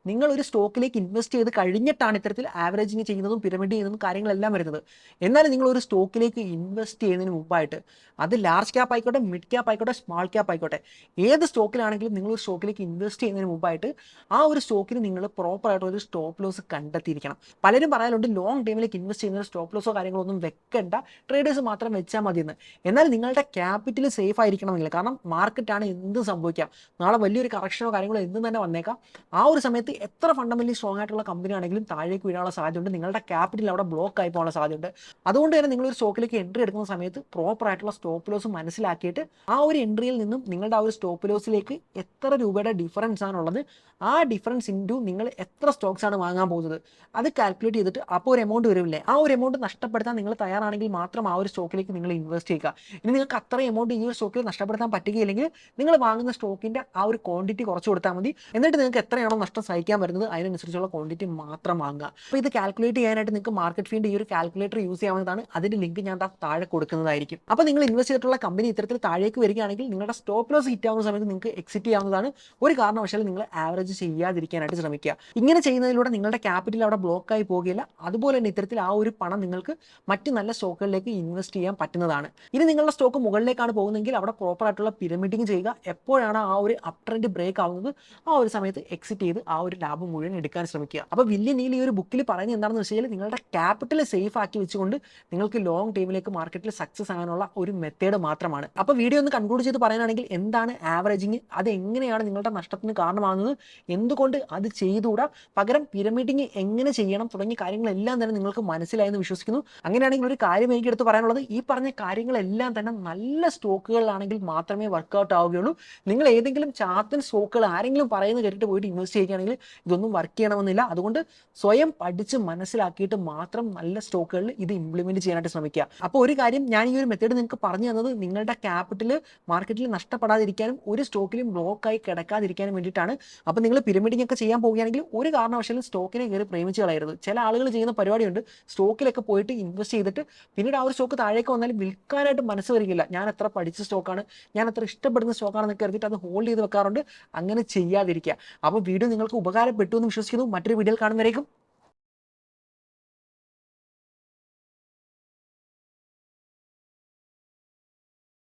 നിങ്ങൾ ഒരു സ്റ്റോക്കിലേക്ക് ഇൻവെസ്റ്റ് ചെയ്ത് കഴിഞ്ഞിട്ടാണ് ഇത്തരത്തിൽ ആവറേജിങ് ചെയ്യുന്നതും പിരമിഡ് ചെയ്യുന്നതും കാര്യങ്ങളെല്ലാം വരുന്നത്. എന്നാലും നിങ്ങൾ ഒരു സ്റ്റോക്കിലേക്ക് ഇൻവെസ്റ്റ് ചെയ്യുന്നതിന് മുമ്പായിട്ട് അത് ലാർജ് ക്യാപ്പ് ആയിക്കോട്ടെ മിഡ് ക്യാപ്പ് ആയിക്കോട്ടെ സ്മാൾ ക്യാപ്പ് ആയിക്കോട്ടെ ഏത് സ്റ്റോക്കിലാണെങ്കിലും നിങ്ങൾ ഒരു സ്റ്റോക്കിലേക്ക് ഇൻവെസ്റ്റ് ചെയ്യുന്നതിന് മുമ്പായിട്ട് ആ ഒരു സ്റ്റോക്കിന് നിങ്ങൾ പ്രോപ്പറായിട്ട് ഒരു സ്റ്റോപ്പ് ലോസ് കണ്ടെത്തിയിരിക്കണം. പലരും പറയാറുണ്ട് ലോങ് ടൈമിലേക്ക് ഇൻവെസ്റ്റ് ചെയ്യുന്ന സ്റ്റോപ്പ് ലോസോ കാര്യങ്ങളോ ഒന്നും വെക്കണ്ട ട്രേഡേഴ്സ് മാത്രം വെച്ചാൽ മതി എന്ന് എന്നാൽ നിങ്ങളുടെ ക്യാപിറ്റൽ സേഫ് ആയിരിക്കണമെങ്കിൽ കാരണം മാർക്കറ്റാണ് എന്ത് സംഭവിക്കാം? നാളെ വലിയൊരു കറക്ഷനോ കാര്യങ്ങളോ എന്തും തന്നെ വന്നേക്കാം. ആ ഒരു സമയത്ത് എത്ര ഫണ്ടമെന്റലി സ്ട്രോങ് ആയിട്ടുള്ള കമ്പനി ആണെങ്കിലും താഴേക്ക് വീഴാനുള്ള സാധ്യതയുണ്ട്. നിങ്ങളുടെ ക്യാപിറ്റൽ അവിടെ ബ്ലോക്ക് ആയി പോകാനുള്ള സാധ്യതയുണ്ട്. അതുകൊണ്ട് തന്നെ നിങ്ങൾ ഒരു സ്റ്റോക്കിലേക്ക് എൻട്രി എടുക്കുന്ന സമയത്ത് പ്രോപ്പർ ആയിട്ടുള്ള സ്റ്റോപ്പ് ലോസ് മനസ്സിലാക്കിയിട്ട് ആ ഒരു എൻട്രിയിൽ നിന്നും നിങ്ങളുടെ ആ ഒരു സ്റ്റോപ്പ് ലോസിലേക്ക് എത്ര രൂപയുടെ ഡിഫറൻസ് ആണുള്ളത് ആ ഡിഫറൻസ് ഇന്റു നിങ്ങൾ എത്ര സ്റ്റോക്സ് ആണ് വാങ്ങാൻ പോകുന്നത് അത് കാൽക്കുലേറ്റ് ചെയ്തിട്ട് അപ്പോൾ ഒരു എമൗണ്ട് വരില്ലേ ആ ഒരു എമൗണ്ട് നഷ്ടപ്പെടുത്താൻ നിങ്ങൾ തയ്യാറാണെങ്കിൽ മാത്രം ആ ഒരു സ്റ്റോക്കിലേക്ക് നിങ്ങൾ ഇൻവെസ്റ്റ് ചെയ്യുക. ഇനി നിങ്ങൾക്ക് അത്ര എമൗണ്ട് ഈ ഒരു സ്റ്റോക്കിൽ നഷ്ടപ്പെടുത്താൻ പറ്റുകയില്ലെങ്കിൽ നിങ്ങൾ വാങ്ങുന്ന സ്റ്റോക്കിന്റെ ആ ഒരു ക്വാണ്ടിറ്റി കുറച്ച് കൊടുത്താൽ മതി. എന്നിട്ട് നിങ്ങൾക്ക് എത്രയാണോ നഷ്ടം സഹിക്കാൻ വരുന്നത് അതിനനുസരിച്ചുള്ള ക്വാണ്ടിറ്റി മാത്രം വാങ്ങുക. അപ്പോൾ ഇത് കാൽക്കുലേറ്റ് ചെയ്യാനായിട്ട് നിങ്ങൾക്ക് മാർക്കറ്റ് ഫീൽഡ് ഈ ഒരു കാൽക്കുലേറ്റർ യൂസ് ചെയ്യാവുന്നതാണ്. അതിന്റെ ലിങ്ക് ഞാൻ താഴെ കൊടുക്കുന്നതായിരിക്കും. അപ്പോൾ നിങ്ങൾ ഇൻവെസ്റ്റ് ചെയ്തിട്ടുള്ള കമ്പനി ഇത്തരത്തിൽ താഴേക്ക് വരികയാണെങ്കിൽ നിങ്ങളുടെ സ്റ്റോപ്പ് ലോസ് ഹിറ്റ് ആവുന്ന സമയത്ത് നിങ്ങൾക്ക് എക്സിറ്റ് ചെയ്യാവുന്നതാണ്. ഒരു കാരണവശാലും നിങ്ങൾ ആവറേജ് ചെയ്യാതിരിക്കാനായിട്ട് ശ്രമിക്കുക. ഇങ്ങനെ ചെയ്യുന്നതിലൂടെ നിങ്ങളുടെ ക്യാപിറ്റൽ അവിടെ ബ്ലോക്ക് ആയി പോകുകയില്ല. അതുപോലെ തന്നെ ഇത്തരത്തിൽ ആ ഒരു പണം നിങ്ങൾക്ക് മറ്റ് നല്ല സ്റ്റോക്കുകളിലേക്ക് ഇൻവെസ്റ്റ് ചെയ്യാൻ പറ്റുന്നതാണ്. ഇനി നിങ്ങളുടെ സ്റ്റോക്ക് മുകളിലേക്കാണ് പോകുന്നതെങ്കിൽ അവിടെ പ്രോപ്പർ ആയിട്ടുള്ള പിരമിഡിങ് ചെയ്യുക. എപ്പോഴാണ് ആ ഒരു അപ് ട്രെൻഡ് ബ്രേക്ക് ആവുന്നത്? ആ ഒരു സമയത്ത് എക്സിറ്റ് ചെയ്ത് ആ ഒരു ലാഭം മുഴുവൻ എടുക്കാൻ ശ്രമിക്കുക. അപ്പോൾ വില്യ നീൽ ഈ ഒരു ബുക്കിൽ പറയുന്നത് എന്താണെന്ന് വെച്ചാൽ നിങ്ങളുടെ ക്യാപിറ്റൽ സേഫ് ആക്കി വെച്ചുകൊണ്ട് നിങ്ങൾക്ക് ലോങ് ടൈമിലേക്ക് മാർക്കറ്റിൽ സക്സസ് ആകാനുള്ള ഒരു മെത്തേഡ് മാത്രമാണ്. അപ്പോൾ വീഡിയോ ഒന്ന് കൺക്ലൂഡ് ചെയ്ത് പറയാനാണെങ്കിൽ എന്താണ് ആവറേജിങ് അത് എങ്ങനെയാണ് നിങ്ങളുടെ നഷ്ടത്തിന് കാരണമാകുന്നത്? എന്തുകൊണ്ട് അത് ചെയ്തുകൂടാ? പകരം പിരമിഡിങ് എങ്ങനെ ചെയ്യണം? തുടങ്ങിയ കാര്യങ്ങളെല്ലാം തന്നെ നിങ്ങൾക്ക് മനസ്സിലായെന്ന് വിശ്വസിക്കുന്നു. അങ്ങനെയാണെങ്കിൽ ഒരു കാര്യം എനിക്ക് എടുത്ത് പറയാനുള്ളത് ഈ പറഞ്ഞ കാര്യങ്ങളെല്ലാം തന്നെ നല്ല സ്റ്റോക്കുകളാണെങ്കിൽ മാത്രമേ വർക്കൗട്ട് ആവുകയുള്ളൂ. നിങ്ങൾ ഏതെങ്കിലും ചാത്തൻ സ്റ്റോക്കുകൾ ആരെങ്കിലും പറയുന്നത് കേട്ടിട്ട് പോയിട്ട് ഇൻവെസ്റ്റ് ചെയ്യുകയാണെങ്കിൽ ഇതൊന്നും വർക്ക് ചെയ്യണമെന്നില്ല. അതുകൊണ്ട് സ്വയം പഠിച്ച് മനസ്സിലാക്കിയിട്ട് മാത്രം നല്ല സ്റ്റോക്കുകളിൽ ഇത് ഇംപ്ലിമെന്റ് ചെയ്യാനായിട്ട് ശ്രമിക്കുക. അപ്പോൾ ഒരു കാര്യം ഞാൻ ഈ ഒരു മെത്തേഡ് നിങ്ങൾക്ക് പറഞ്ഞു തന്നത് നിങ്ങളുടെ ക്യാപിറ്റൽ മാർക്കറ്റിൽ നഷ്ടപ്പെടാതിരിക്കാനും ഒരു സ്റ്റോക്കിലും ബ്ലോക്കായി കിടക്കാതിരിക്കാനും വേണ്ടിയിട്ടാണ്. അപ്പോൾ നിങ്ങൾ പിരമിഡിംഗ് ഒക്കെ ചെയ്യാൻ പോവുകയാണെങ്കിൽ ഒരു കാരണവശാലും സ്റ്റോക്കിനെ കയറി പ്രേമിച്ച് കളയരുത്. ചില ആളുകൾ ചെയ്യുന്ന പരിപാടിയുണ്ട്. സ്റ്റോക്കിലൊക്കെ പോയിട്ട് ഇൻവെസ്റ്റ് ചെയ്തിട്ട് പിന്നീട് ആ ഒരു സ്റ്റോക്ക് താഴേക്ക് വന്നാലും വിൽക്കാനായിട്ട് മനസ്സ് വരികയില്ല. ഞാൻ എത്ര പഠിച്ച സ്റ്റോക്കാണ് ഞാൻ എത്ര ഇഷ്ടപ്പെടുന്ന സ്റ്റോക്കാണെന്നൊക്കെ കരുതിയിട്ട് അത് ഹോൾഡ് ചെയ്ത് വെക്കാറുണ്ട്. അങ്ങനെ ചെയ്യാതിരിക്കുക. അപ്പോൾ വീഡിയോ നിങ്ങൾക്ക് ഉപകാരപ്പെട്ടു എന്ന് വിശ്വസിക്കുന്നു. മറ്റൊരു വീഡിയോയിൽ കാണുന്നവരേക്കും